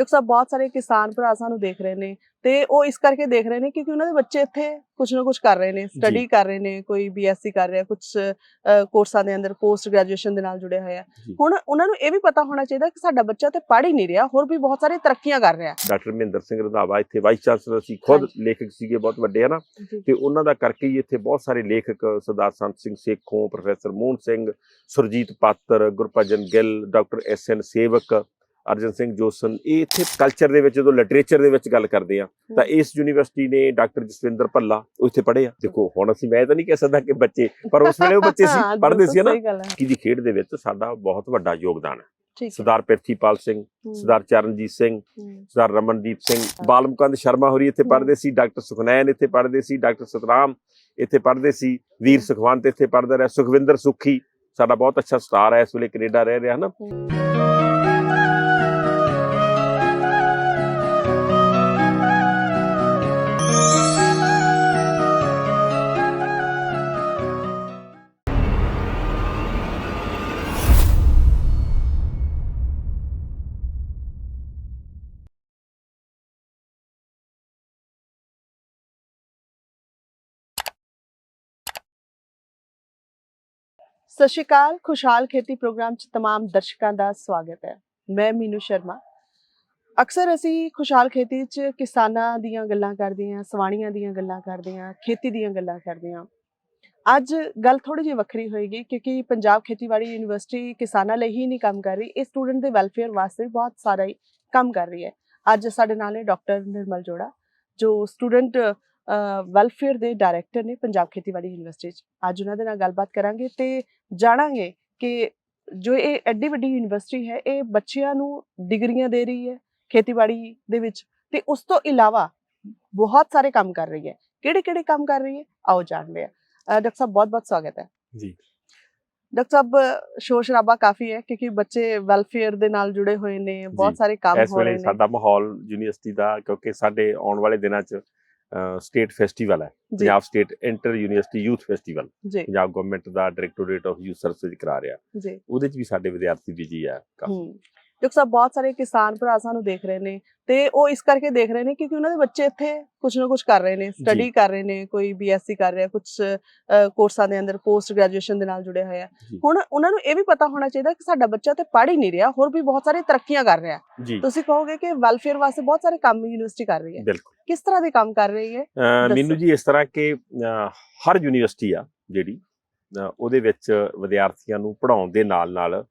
ਜੋ ਸਭ ਬਹੁਤ ਸਾਰੇ ਕਿਸਾਨ ਭਰਾ ਸਾਨੂੰ ਦੇਖ ਰਹੇ ਨੇ ਤੇ ਉਹ ਇਸ ਕਰਕੇ ਦੇਖ ਰਹੇ ਨੇ ਕਿਉਂਕਿ ਉਹਨਾਂ ਦੇ ਬੱਚੇ ਇੱਥੇ ਕੁਝ ਨਾ ਕੁਝ ਕਰ ਰਹੇ ਨੇ ਸਟੱਡੀ ਕਰ ਰਹੇ ਨੇ ਕੋਈ ਬੀਐਸਸੀ ਕਰ ਰਿਹਾ ਕੁਝ ਕੋਰਸਾਂ ਦੇ ਅੰਦਰ ਪੋਸਟ ਗ੍ਰੈਜੂਏਸ਼ਨ ਦੇ ਨਾਲ ਜੁੜਿਆ ਹੋਇਆ ਜੀ। ਹੁਣ ਉਹਨਾਂ ਨੂੰ ਇਹ ਵੀ ਪਤਾ ਹੋਣਾ ਚਾਹੀਦਾ ਕਿ ਸਾਡਾ ਬੱਚਾ ਤੇ ਪੜ੍ਹ ਹੀ ਨਹੀਂ ਰਿਹਾ ਹੋਰ ਵੀ ਬਹੁਤ ਸਾਰੇ ਤਰੱਕੀਆਂ ਕਰ ਰਿਹਾ ਡਾਕਟਰ ਮਹਿੰਦਰ ਸਿੰਘ ਰੰਧਾਵਾ ਇੱਥੇ ਵਾਈਸ ਚਾਂਸਲਰ ਸੀ ਖੁਦ। ਲੇਖਕ ਸੀਗੇ ਬਹੁਤ ਵੱਡੇ ਹਨਾ? ਤੇ ਉਹਨਾਂ ਦਾ ਕਰਕੇ ਹੀ ਇੱਥੇ ਬਹੁਤ ਸਾਰੇ ਲੇਖਕ Sardar Sant Singh Sekhon professor Mohan Singh Surjit Patar Gurbhajan Gill doctor S N Sewak Arjan Singh ਜੋਸਨ ਇਹ ਇੱਥੇ ਕਲਚਰ ਦੇ ਵਿੱਚ ਜਦੋਂ ਲਿਟਰੇਚਰ ਦੇ ਵਿੱਚ ਗੱਲ ਕਰਦੇ ਆ ਤਾਂ ਇਸ ਯੂਨੀਵਰਸਿਟੀ ਨੇ ਡਾਕਟਰ ਜਸਵਿੰਦਰ ਭੱਲਾ ਉਹ ਇੱਥੇ ਪੜ੍ਹੇ ਆ। ਦੇਖੋ ਹੁਣ ਅਸੀਂ ਮੈਂ ਤਾਂ ਨਹੀਂ ਕਹਿ ਸਕਦਾ ਕਿ ਬੱਚੇ ਪਰ ਉਸ ਵੇਲੇ ਉਹ ਬੱਚੇ ਹਾਂ, ਸੀ ਪੜ੍ਹਦੇ ਸੀ ਨਾ। ਹੈ। ਕਿ ਦੀ ਖੇਡ ਦੇ ਵਿੱਚ ਸਾਡਾ ਬਹੁਤ ਵੱਡਾ ਯੋਗਦਾਨ ਹੈ। ਹੈ। ਸਰਦਾਰ ਪ੍ਰਿਥੀਪਾਲ ਸਿੰਘ ਹੂੰ, ਸਰਦਾਰ ਚਰਨਜੀਤ ਸਿੰਘ ਹੂੰ, ਸਰਦਾਰ ਰਮਨਦੀਪ ਸਿੰਘ ਬਾਲਮਕੰਦ ਸ਼ਰਮਾ ਹੋਰੀ ਇੱਥੇ। ਪੜ੍ਹਦੇ ਸੀ ਡਾਕਟਰ ਸੁਖਨੈਨ ਇੱਥੇ ਪੜ੍ਹਦੇ ਸੀ ਡਾਕਟਰ ਸਤਰਾਮ ਇੱਥੇ ਪੜ੍ਹਦੇ ਸੀ ਵੀਰ ਸੁਖਵੰਤ ਇੱਥੇ ਪੜ੍ਹਦਾ ਰਿਹਾ ਸੁਖਵਿੰਦਰ ਸੁਖੀ ਸਾਡਾ ਬਹੁਤ ਅੱਛਾ ਸਟਾਰ ਹੈ ਇਸ ਵੇਲੇ ਕੈਨੇਡਾ ਰਹਿ ਰਿਹਾ ਨਾ। ਸਤਿ ਸ਼੍ਰੀ ਅਕਾਲ ਖੁਸ਼ਹਾਲ ਖੇਤੀ ਪ੍ਰੋਗਰਾਮ 'ਚ तमाम ਦਰਸ਼ਕਾਂ ਦਾ ਸਵਾਗਤ ਹੈ ਮੈਂ ਮੀਨੂ ਸ਼ਰਮਾ ਅਕਸਰ ਅਸੀਂ ਖੁਸ਼ਹਾਲ ਖੇਤੀ 'ਚ ਕਿਸਾਨਾਂ ਦੀਆਂ ਗੱਲਾਂ ਕਰਦੇ ਹਾਂ ਸਵਾਣੀਆਂ ਦੀਆਂ ਗੱਲਾਂ ਕਰਦੇ ਹਾਂ ਖੇਤੀ ਦੀਆਂ ਗੱਲਾਂ ਕਰਦੇ ਹਾਂ ਅੱਜ ਗੱਲ ਥੋੜੀ ਜਿਹੀ ਵੱਖਰੀ ਹੋਏਗੀ ਕਿਉਂਕਿ ਪੰਜਾਬ ਖੇਤੀਬਾੜੀ ਯੂਨੀਵਰਸਿਟੀ ਕਿਸਾਨਾਂ ਲਈ ਹੀ ਨਹੀਂ ਕੰਮ ਕਰ ਰਹੀ ਇਹ ਸਟੂਡੈਂਟ ਦੇ ਵੈਲਫੇਅਰ ਵਾਸਤੇ ਵੀ ਬਹੁਤ ਸਾਰਾ ਹੀ ਕੰਮ ਕਰ ਰਹੀ ਹੈ ਅੱਜ ਸਾਡੇ ਨਾਲ ਹੈ ਡਾਕਟਰ ਨਿਰਮਲ ਜੋੜਾ ਜੋ ਸਟੂਡੈਂਟ ਵੈਲਫੇਅਰ ਦੇ ਡਾਇਰੈਕਟਰ ਨੇ ਪੰਜਾਬ ਖੇਤੀਬਾੜੀ ਯੂਨੀਵਰਸਿਟੀ 'ਚ। ਅੱਜ ਉਹਨਾਂ ਦੇ ਨਾਲ ਗੱਲਬਾਤ ਕਰਾਂਗੇ ਤੇ ਜਾਣਾਂਗੇ ਕਿ ਜੋ ਇਹ ਐਡੀ ਵੱਡੀ ਯੂਨੀਵਰਸਿਟੀ ਹੈ ਇਹ ਬੱਚਿਆਂ ਨੂੰ ਡਿਗਰੀਆਂ ਦੇ ਰਹੀ ਹੈ ਖੇਤੀਬਾੜੀ ਦੇ ਵਿੱਚ ਤੇ ਉਸ ਤੋਂ ਇਲਾਵਾ ਬਹੁਤ ਸਾਰੇ ਕੰਮ ਕਰ ਰਹੀ ਹੈ। ਕਿਹੜੇ ਕਿਹੜੇ ਕੰਮ ਕਰ ਰਹੀ ਹੈ? ਆਓ ਜਾਣਦੇ ਅਹ ਡਾਕਟਰ ਸਾਹਿਬ ਬਹੁਤ ਬਹੁਤ ਸਵਾਗਤ ਹੈ। ਜੀ। ਡਾਕਟਰ ਸਾਹਿਬ ਸ਼ੋਰ ਸ਼ਰਾਬਾ ਕਾਫੀ ਹੈ ਕਿਉਂਕਿ ਬੱਚੇ ਵੈਲਫੇਅਰ ਦੇ ਨਾਲ ਜੁੜੇ ਹੋਏ ਨੇ ਬਹੁਤ ਸਾਰੇ ਕੰਮ ਹੋ ਰਹੇ ਵੇਲੇ ਨੇ। ਸਾਡਾ ਮਾਹੌਲ ਯੂਨੀਵਰਸਿਟੀ ਦਾ ਕਿਉਂਕਿ ਸਾਡੇ ਆਉਣ ਵਾਲੇ ਦਿਨਾਂ 'ਚ ਸਟੇਟ ਫੈਸਟੀਵਲ ਹੈ। Punjab state inter university youth festival. Punjab government the directorate of youth services ਕਰਾ ਰਿਹਾ। ਜੀ। ਉਹਦੇ 'ਚ ਵੀ ਸਾਡੇ ਵਿਦਿਆਰਥੀ ਬਿਜ਼ੀ ਆ ਕਾਫੀ। ਡਾਕਟਰ ਸਾਹਿਬ ਬਹੁਤ ਸਾਰੇ ਕਿਸਾਨ ਭਰਾ ਸਾਨੂੰ ਦੇਖ ਰਹੇ ਨੇ ਤੇ ਉਹ ਇਸ ਕਰਕੇ ਦੇਖ ਰਹੇ ਨੇ ਕਿਉਂਕਿ ਉਹਨਾਂ ਦੇ ਬੱਚੇ ਇੱਥੇ ਕੁਝ ਨਾ ਕੁਝ ਕਰ ਰਹੇ ਨੇ ਸਟੱਡੀ ਜੀ। ਕਰ ਰਹੇ ਨੇ ਕੋਈ ਬੀਐਸਸੀ ਕਰ ਰਿਹਾ ਕੁਝ ਕੋਰਸਾਂ ਦੇ ਅੰਦਰ ਪੋਸਟ ਗ੍ਰੈਜੂਏਸ਼ਨ ਦੇ ਨਾਲ ਜੁੜਿਆ ਹੋਇਆ। ਜੀ। ਹੁਣ ਉਹਨਾਂ ਨੂੰ ਇਹ ਵੀ ਪਤਾ ਹੋਣਾ ਚਾਹੀਦਾ ਕਿ ਸਾਡਾ ਬੱਚਾ ਤੇ ਪੜ੍ਹ ਹੀ ਨਹੀਂ ਰਿਹਾ ਹੋਰ ਵੀ ਬਹੁਤ ਸਾਰੇ ਤਰੱਕੀਆਂ ਕਰ ਰਿਹਾ। ਜੀ। ਤੁਸੀਂ ਕਹੋਗੇ ਕਿ ਵੈਲਫੇਅਰ ਵਾਸਤੇ ਬਹੁਤ ਸਾਰੇ ਕੰਮ ਯੂਨੀਵਰਸਿਟੀ ਕਰ ਰਹੀ ਹੈ। ਕਿਸ ਤਰ੍ਹਾਂ ਦੇ ਕੰਮ ਕਰ ਰਹੀ ਹੈ। ਮੈਨੂੰ ਜੀ ਇਸ ਤਰ੍ਹਾਂ ਕਿ ਹਰ ਯੂਨੀਵਰਸਿਟੀ ਆ ਜਿਹੜੀ ਉਹਦੇ ਵਿੱਚ ਵਿਦਿਆਰਥੀਆਂ ਨੂੰ ਪੜ੍ਹਾਉਣ ਦੇ ਨਾਲ ਨਾਲ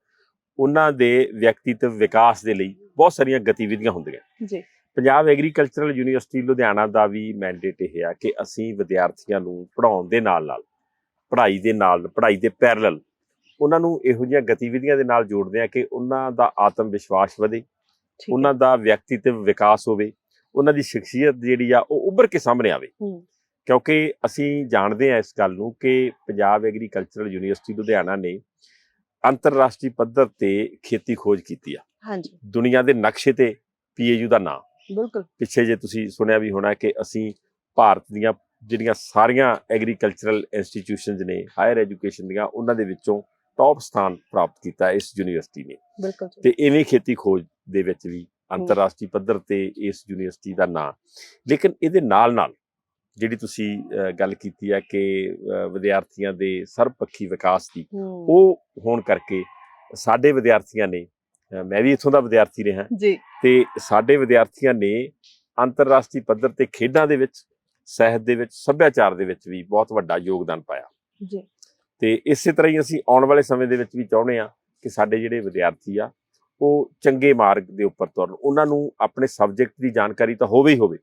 ਉਹਨਾਂ ਦੇ ਵਿਅਕਤੀਤਵ ਵਿਕਾਸ ਦੇ ਲਈ ਬਹੁਤ ਸਾਰੀਆਂ ਗਤੀਵਿਧੀਆਂ ਹੁੰਦੀਆਂ। ਜੀ। ਪੰਜਾਬ ਐਗਰੀਕਲਚਰਲ ਯੂਨੀਵਰਸਿਟੀ ਲੁਧਿਆਣਾ ਦਾ ਵੀ ਮੈਂਡੇਟ ਇਹ ਆ ਕਿ ਅਸੀਂ ਵਿਦਿਆਰਥੀਆਂ ਨੂੰ ਪੜ੍ਹਾਉਣ ਦੇ ਨਾਲ ਨਾਲ ਪੜ੍ਹਾਈ ਦੇ ਨਾਲ ਪੜ੍ਹਾਈ ਦੇ ਪੈਰਲਲ ਉਹਨਾਂ ਨੂੰ ਇਹੋ ਜਿਹੀਆਂ ਗਤੀਵਿਧੀਆਂ ਦੇ ਨਾਲ ਜੋੜਦੇ ਆ ਕਿ ਉਹਨਾਂ ਦਾ ਆਤਮ ਵਿਸ਼ਵਾਸ ਵਧੇ ਉਹਨਾਂ ਦਾ ਵਿਅਕਤੀਤਵ ਵਿਕਾਸ ਹੋਵੇ ਉਹਨਾਂ ਦੀ ਸ਼ਖਸੀਅਤ ਜਿਹੜੀ ਆ ਉਹ ਉੱਭਰ ਕੇ ਸਾਹਮਣੇ ਆਵੇ। ਕਿਉਂਕਿ ਅਸੀਂ ਜਾਣਦੇ ਹਾਂ ਇਸ ਗੱਲ ਨੂੰ ਕਿ ਪੰਜਾਬ ਐਗਰੀਕਲਚਰਲ ਯੂਨੀਵਰਸਿਟੀ ਲੁਧਿਆਣਾ ਨੇ ਅੰਤਰਰਾਸ਼ਟਰੀ ਪੱਧਰ ਤੇ ਖੇਤੀ ਖੋਜ ਕੀਤੀ ਆ। ਹਾਂਜੀ। ਦੁਨੀਆ ਦੇ ਨਕਸ਼ੇ ਤੇ ਪੀਏਯੂ ਦਾ ਨਾਮ ਬਿਲਕੁਲ। ਪਿੱਛੇ ਜੇ ਤੁਸੀਂ ਸੁਣਿਆ ਵੀ ਹੋਣਾ ਕਿ ਅਸੀਂ ਭਾਰਤ ਦੀਆਂ ਜਿਹੜੀਆਂ ਸਾਰੀਆਂ ਐਗਰੀਕਲਚਰਲ ਇੰਸਟੀਟਿਊਸ਼ਨਸ ਨੇ ਹਾਇਰ ਐਜੂਕੇਸ਼ਨ ਦੀਆਂ ਉਹਨਾਂ ਦੇ ਵਿੱਚੋਂ ਟੌਪ ਸਥਾਨ ਪ੍ਰਾਪਤ ਕੀਤਾ ਇਸ ਯੂਨੀਵਰਸਿਟੀ ਨੇ। ਬਿਲਕੁਲ। ਤੇ ਇਵੇਂ ਖੇਤੀ ਖੋਜ ਦੇ ਵਿੱਚ ਵੀ ਅੰਤਰਰਾਸ਼ਟਰੀ ਪੱਧਰ ਤੇ ਇਸ ਯੂਨੀਵਰਸਿਟੀ ਦਾ ਨਾਂ। ਲੇਕਿਨ ਇਹਦੇ ਨਾਲ ਨਾਲ ਜਿਹੜੀ ਤੁਸੀਂ ਗੱਲ ਕੀਤੀ ਹੈ ਕਿ ਵਿਦਿਆਰਥੀਆਂ ਦੇ ਸਰਬਪੱਖੀ ਵਿਕਾਸ ਦੀ ਉਹ ਹੋਣ ਕਰਕੇ ਸਾਡੇ ਵਿਦਿਆਰਥੀਆਂ ਨੇ ਮੈਂ ਵੀ ਇੱਥੋਂ ਦਾ ਵਿਦਿਆਰਥੀ ਰਿਹਾ। ਜੀ। ਤੇ ਸਾਡੇ ਵਿਦਿਆਰਥੀਆਂ ਨੇ ਅੰਤਰਰਾਸ਼ਟਰੀ ਪੱਧਰ ਤੇ ਖੇਡਾਂ ਦੇ ਵਿੱਚ ਸਾਹਿਤ ਦੇ ਵਿੱਚ ਸੱਭਿਆਚਾਰ ਦੇ ਵਿੱਚ ਵੀ ਬਹੁਤ ਵੱਡਾ ਯੋਗਦਾਨ ਪਾਇਆ। ਜੀ। ਤੇ ਇਸੇ ਤਰ੍ਹਾਂ ਹੀ ਅਸੀਂ ਆਉਣ ਵਾਲੇ ਸਮੇਂ ਦੇ ਵਿੱਚ ਵੀ ਚਾਹੁੰਦੇ ਆ ਕਿ ਸਾਡੇ ਜਿਹੜੇ ਵਿਦਿਆਰਥੀ ਆ ਉਹ ਚੰਗੇ ਮਾਰਗ ਦੇ ਉੱਪਰ ਤੁਰਨ ਉਹਨਾਂ ਨੂੰ ਆਪਣੇ ਸਬਜੈਕਟ ਦੀ ਜਾਣਕਾਰੀ ਤਾਂ ਹੋਵੇ ਹੀ ਹੋਵੇ।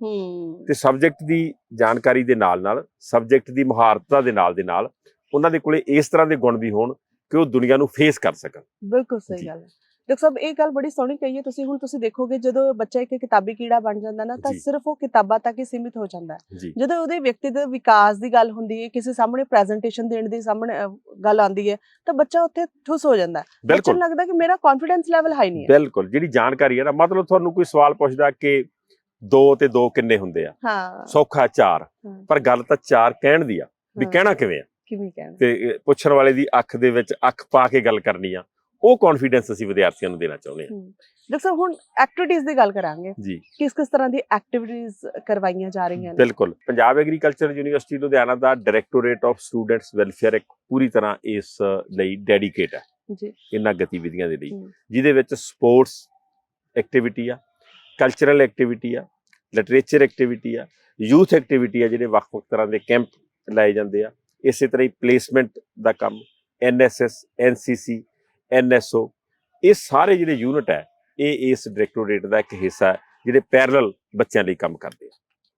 ਤੇ ਸਬਜੈਕਟ ਦੀ ਜਾਣਕਾਰੀ ਦੇ ਨਾਲ ਨਾਲ ਸਬਜੈਕਟ ਦੀ ਮਹਾਰਤਾਂ ਦੇ ਨਾਲ ਦੇ ਨਾਲ ਉਹਨਾਂ ਦੇ ਕੋਲੇ ਇਸ ਤਰ੍ਹਾਂ ਦੇ ਗੁਣ ਵੀ ਹੋਣ ਕਿ ਉਹ ਦੁਨੀਆ ਨੂੰ ਫੇਸ ਕਰ ਸਕਣ। ਬਿਲਕੁਲ ਸਹੀ। ਗੱਲ ਹੈ। ਡਾਕਟਰ ਸਾਹਿਬ ਇਹ ਗੱਲ ਬੜੀ ਸੋਹਣੀ ਕਹੀ ਹੈ। ਤੁਸੀਂ ਹੁਣ ਤੁਸੀਂ ਦੇਖੋਗੇ ਜਦੋਂ ਬੱਚਾ ਇੱਕ ਕਿਤਾਬੀ ਕੀੜਾ ਬਣ ਜਾਂਦਾ ਨਾ ਤਾਂ। ਸਿਰਫ ਉਹ ਕਿਤਾਬਾਂ ਤੱਕ ਹੀ ਸੀਮਿਤ ਹੋ ਜਾਂਦਾ ਜਦੋਂ ਉਹਦੇ ਵਿਅਕਤੀਗਤ ਵਿਕਾਸ ਦੀ ਗੱਲ ਹੁੰਦੀ ਹੈ ਕਿਸੇ ਸਾਹਮਣੇ ਪ੍ਰੈਜੈਂਟੇਸ਼ਨ ਦੇਣ ਦੀ ਸਾਹਮਣੇ ਗੱਲ ਆਉਂਦੀ ਹੈ ਤਾਂ ਬੱਚਾ ਉੱਥੇ ਠੁਸ ਹੋ ਜਾਂਦਾ ਬੱਚੇ ਨੂੰ ਲੱਗਦਾ ਕਿ ਮੇਰਾ ਕੌਨਫੀਡੈਂਸ ਲੈਵਲ ਹਾਈ ਨਹੀਂ ਹੈ। ਬਿਲਕੁਲ ਜਿਹੜੀ ਜਾਣਕਾਰੀ ਹੈ ਨਾ ਮਤਲਬ ਤੁਹਾਨੂੰ ਕੋਈ ਸਵਾਲ ਪੁੱਛਦਾ ਕਿ 2 ਤੇ 2 ਕਿੰਨੇ ਹੁੰਦੇ ਆ? ਹਾਂ। ਸੌਖਾ 4 ਹਾਂ, ਪਰ ਗੱਲ ਤਾਂ 4 ਕਹਿਣ ਦੀ ਆ ਵੀ ਕਹਿਣਾ ਕਿਵੇਂ ਆ? ਕਿਵੇਂ ਕਹਿਣਾ? ਤੇ ਪੁੱਛਣ ਵਾਲੇ ਦੀ ਅੱਖ ਦੇ ਵਿੱਚ ਅੱਖ ਪਾ ਕੇ ਗੱਲ ਕਰਨੀ ਆ। ਉਹ ਕੌਨਫੀਡੈਂਸ ਅਸੀਂ ਵਿਦਿਆਰਥੀਆਂ ਨੂੰ ਦੇਣਾ ਚਾਹੁੰਦੇ ਹਾਂ। ਸਾਹਿਬ ਹੁਣ ਐਕਟੀਵਿਟੀਜ਼ ਦੀ ਗੱਲ ਕਰਾਂਗੇ। ਜੀ। ਕਿਸ ਕਿਸ ਤਰ੍ਹਾਂ ਦੀ ਐਕਟੀਵਿਟੀਜ਼ ਕਰਵਾਈਆਂ ਜਾ ਰਹੀਆਂ ਨੇ? ਬਿਲਕੁਲ। ਪੰਜਾਬ ਐਗਰੀਕਲਚਰ ਯੂਨੀਵਰਸਿਟੀ ਲੁਧਿਆਣਾ ਦਾ ਡਾਇਰੈਕਟੋਰੇਟ ਆਫ ਸਟੂਡੈਂਟਸ ਵੈਲਫੇਅਰ ਇੱਕ ਪੂਰੀ ਤਰ੍ਹਾਂ ਇਸ ਲਈ ਡੈਡੀਕੇਟ ਹੈ। ਜੀ। ਇਹਨਾਂ ਗਤੀਵਿਧੀਆਂ ਦੇ ਲਈ। ਜਿਹਦੇ ਵਿੱਚ ਸਪੋਰਟਸ ਐਕਟੀਵਿਟੀ ਆ ਕਲਚਰਲ ਐਕਟੀਵਿਟੀ ਆ ਲਿਟਰੇਚਰ ਐਕਟੀਵਿਟੀ ਆ ਯੂਥ ਐਕਟੀਵਿਟੀ ਆ ਜਿਹੜੇ ਵੱਖ-ਵੱਖ ਤਰ੍ਹਾਂ ਦੇ ਕੈਂਪ ਲਾਏ ਜਾਂਦੇ ਆ। ਇਸੇ ਤਰ੍ਹਾਂ ਹੀ ਪਲੇਸਮੈਂਟ ਦਾ ਕੰਮ ਐਨਐਸਐਸ ਐਨਸੀਸੀ ਐਨਐਸਓ। ਇਹ ਸਾਰੇ ਜਿਹੜੇ ਯੂਨਿਟ ਹੈ ਇਹ ਇਸ ਡਾਇਰੈਕਟੋਰੇਟ ਦਾ ਇੱਕ ਹਿੱਸਾ ਹੈ ਜਿਹੜੇ ਪੈਰਲਲ ਬੱਚਿਆਂ ਲਈ ਕੰਮ ਕਰਦੇ ਆ।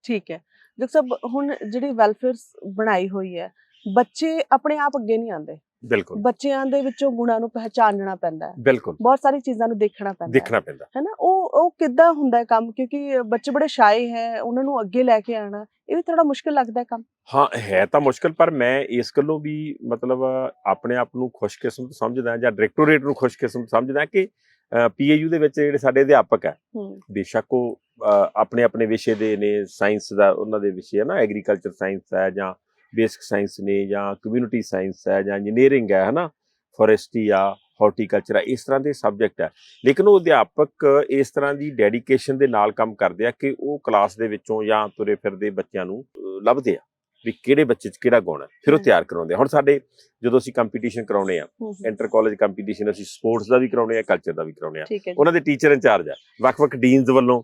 ਠੀਕ ਹੈ। ਡਾਕਟਰ ਸਾਹਿਬ ਹੁਣ ਜਿਹੜੀ ਵੈਲਫੇਅਰ ਬਣਾਈ ਹੋਈ ਹੈ ਬੱਚੇ ਆਪਣੇ ਆਪ ਅੱਗੇ ਨਹੀਂ ਆਉਂਦੇ। ਬਿਲਕੁਲ। ਬੱਚਿਆਂ ਦੇ ਵਿੱਚੋਂ ਗੁਣਾਂ ਨੂੰ ਪਹਿਚਾਨਣਾ ਪੈਂਦਾ ਹੈ। ਬਿਲਕੁਲ। ਬਹੁਤ ਸਾਰੀ ਚੀਜ਼ਾਂ ਨੂੰ ਦੇਖਣਾ ਪੈਂਦਾ ਦੇਖਣਾ ਪੈਂਦਾ। ਹੈ ਨਾ? ਉਹ ਉਹ ਕਿੱਦਾਂ ਹੁੰਦਾ ਹੈ ਕੰਮ? ਕਿਉਂਕਿ ਬੱਚੇ ਬੜੇ ਸ਼ਾਏ ਹੈ ਉਹਨਾਂ ਨੂੰ ਅੱਗੇ ਲੈ ਕੇ ਆਣਾ ਇਹ ਵੀ ਥੋੜਾ ਮੁਸ਼ਕਿਲ ਲੱਗਦਾ ਹੈ ਕੰਮ। ਹਾਂ ਹੈ ਤਾਂ ਮੁਸ਼ਕਲ ਪਰ ਮੈਂ ਇਸ ਗੱਲੋਂ ਵੀ ਮਤਲਬ ਆਪਣੇ ਆਪ ਨੂੰ ਖੁਸ਼ਕਿਸਮਤ ਸਮਝਦਾ ਜਾਂ ਡਾਇਰੈਕਟੋਰੇਟ ਨੂੰ ਖੁਸ਼ਕਿਸਮਤ ਸਮਝਦਾ ਕਿ ਪੀਏਯੂ ਦੇ ਵਿੱਚ ਜਿਹੜੇ ਸਾਡੇ ਅਧਿਆਪਕ ਹੈ ਬੇਸ਼ੱਕ ਉਹ ਆਪਣੇ ਆਪਣੇ ਵਿਸ਼ੇ ਦੇ ਨੇ ਸਾਇੰਸ ਦਾ ਉਹਨਾਂ ਦੇ ਵਿਸ਼ੇ ਹੈ ਨਾ ਐਗਰੀਕਲਚਰ ਸਾਇੰਸ ਹੈ ਜਾਂ ਬੇਸਿਕ ਸਾਇੰਸ ਨੇ ਜਾਂ ਕਮਿਊਨਿਟੀ ਸਾਇੰਸ ਹੈ ਜਾਂ ਇੰਜੀਨੀਅਰਿੰਗ ਹੈ ਹਨਾ ਫੋਰੈਸਟਰੀ ਆ ਹਾਰਟੀਕਲਚਰ ਆ ਇਸ ਤਰ੍ਹਾਂ ਦੇ ਸਬਜੈਕਟ ਹੈ। ਲੇਕਿਨ ਉਹ ਅਧਿਆਪਕ ਇਸ ਤਰ੍ਹਾਂ ਦੀ ਡੈਡੀਕੇਸ਼ਨ ਦੇ ਨਾਲ ਕੰਮ ਕਰਦੇ ਆ ਕਿ ਉਹ ਕਲਾਸ ਦੇ ਵਿੱਚੋਂ ਜਾਂ ਤੁਰੇ ਫਿਰਦੇ ਬੱਚਿਆਂ ਨੂੰ ਲੱਭਦੇ ਆ। ਵੀ ਕਿਹੜੇ ਬੱਚੇ 'ਚ ਕਿਹੜਾ ਗੁਣ ਹੈ। ਫਿਰ ਉਹ। ਤਿਆਰ ਕਰਾਉਂਦੇ ਹੁਣ ਸਾਡੇ ਜਦੋਂ ਅਸੀਂ ਕੰਪੀਟੀਸ਼ਨ ਕਰਾਉਨੇ ਆ ਇੰਟਰ ਕਾਲਜ ਕੰਪੀਟੀਸ਼ਨ ਅਸੀਂ ਸਪੋਰਟਸ ਦਾ ਵੀ ਕਰਾਉਨੇ ਆ ਕਲਚਰ ਦਾ ਵੀ ਕਰਾਉਨੇ ਆ। ਉਹਨਾਂ ਦੇ ਟੀਚਰ ਇੰਚਾਰਜ ਆ। ਵੱਖ-ਵੱਖ ਡੀਨਸ ਵੱਲੋਂ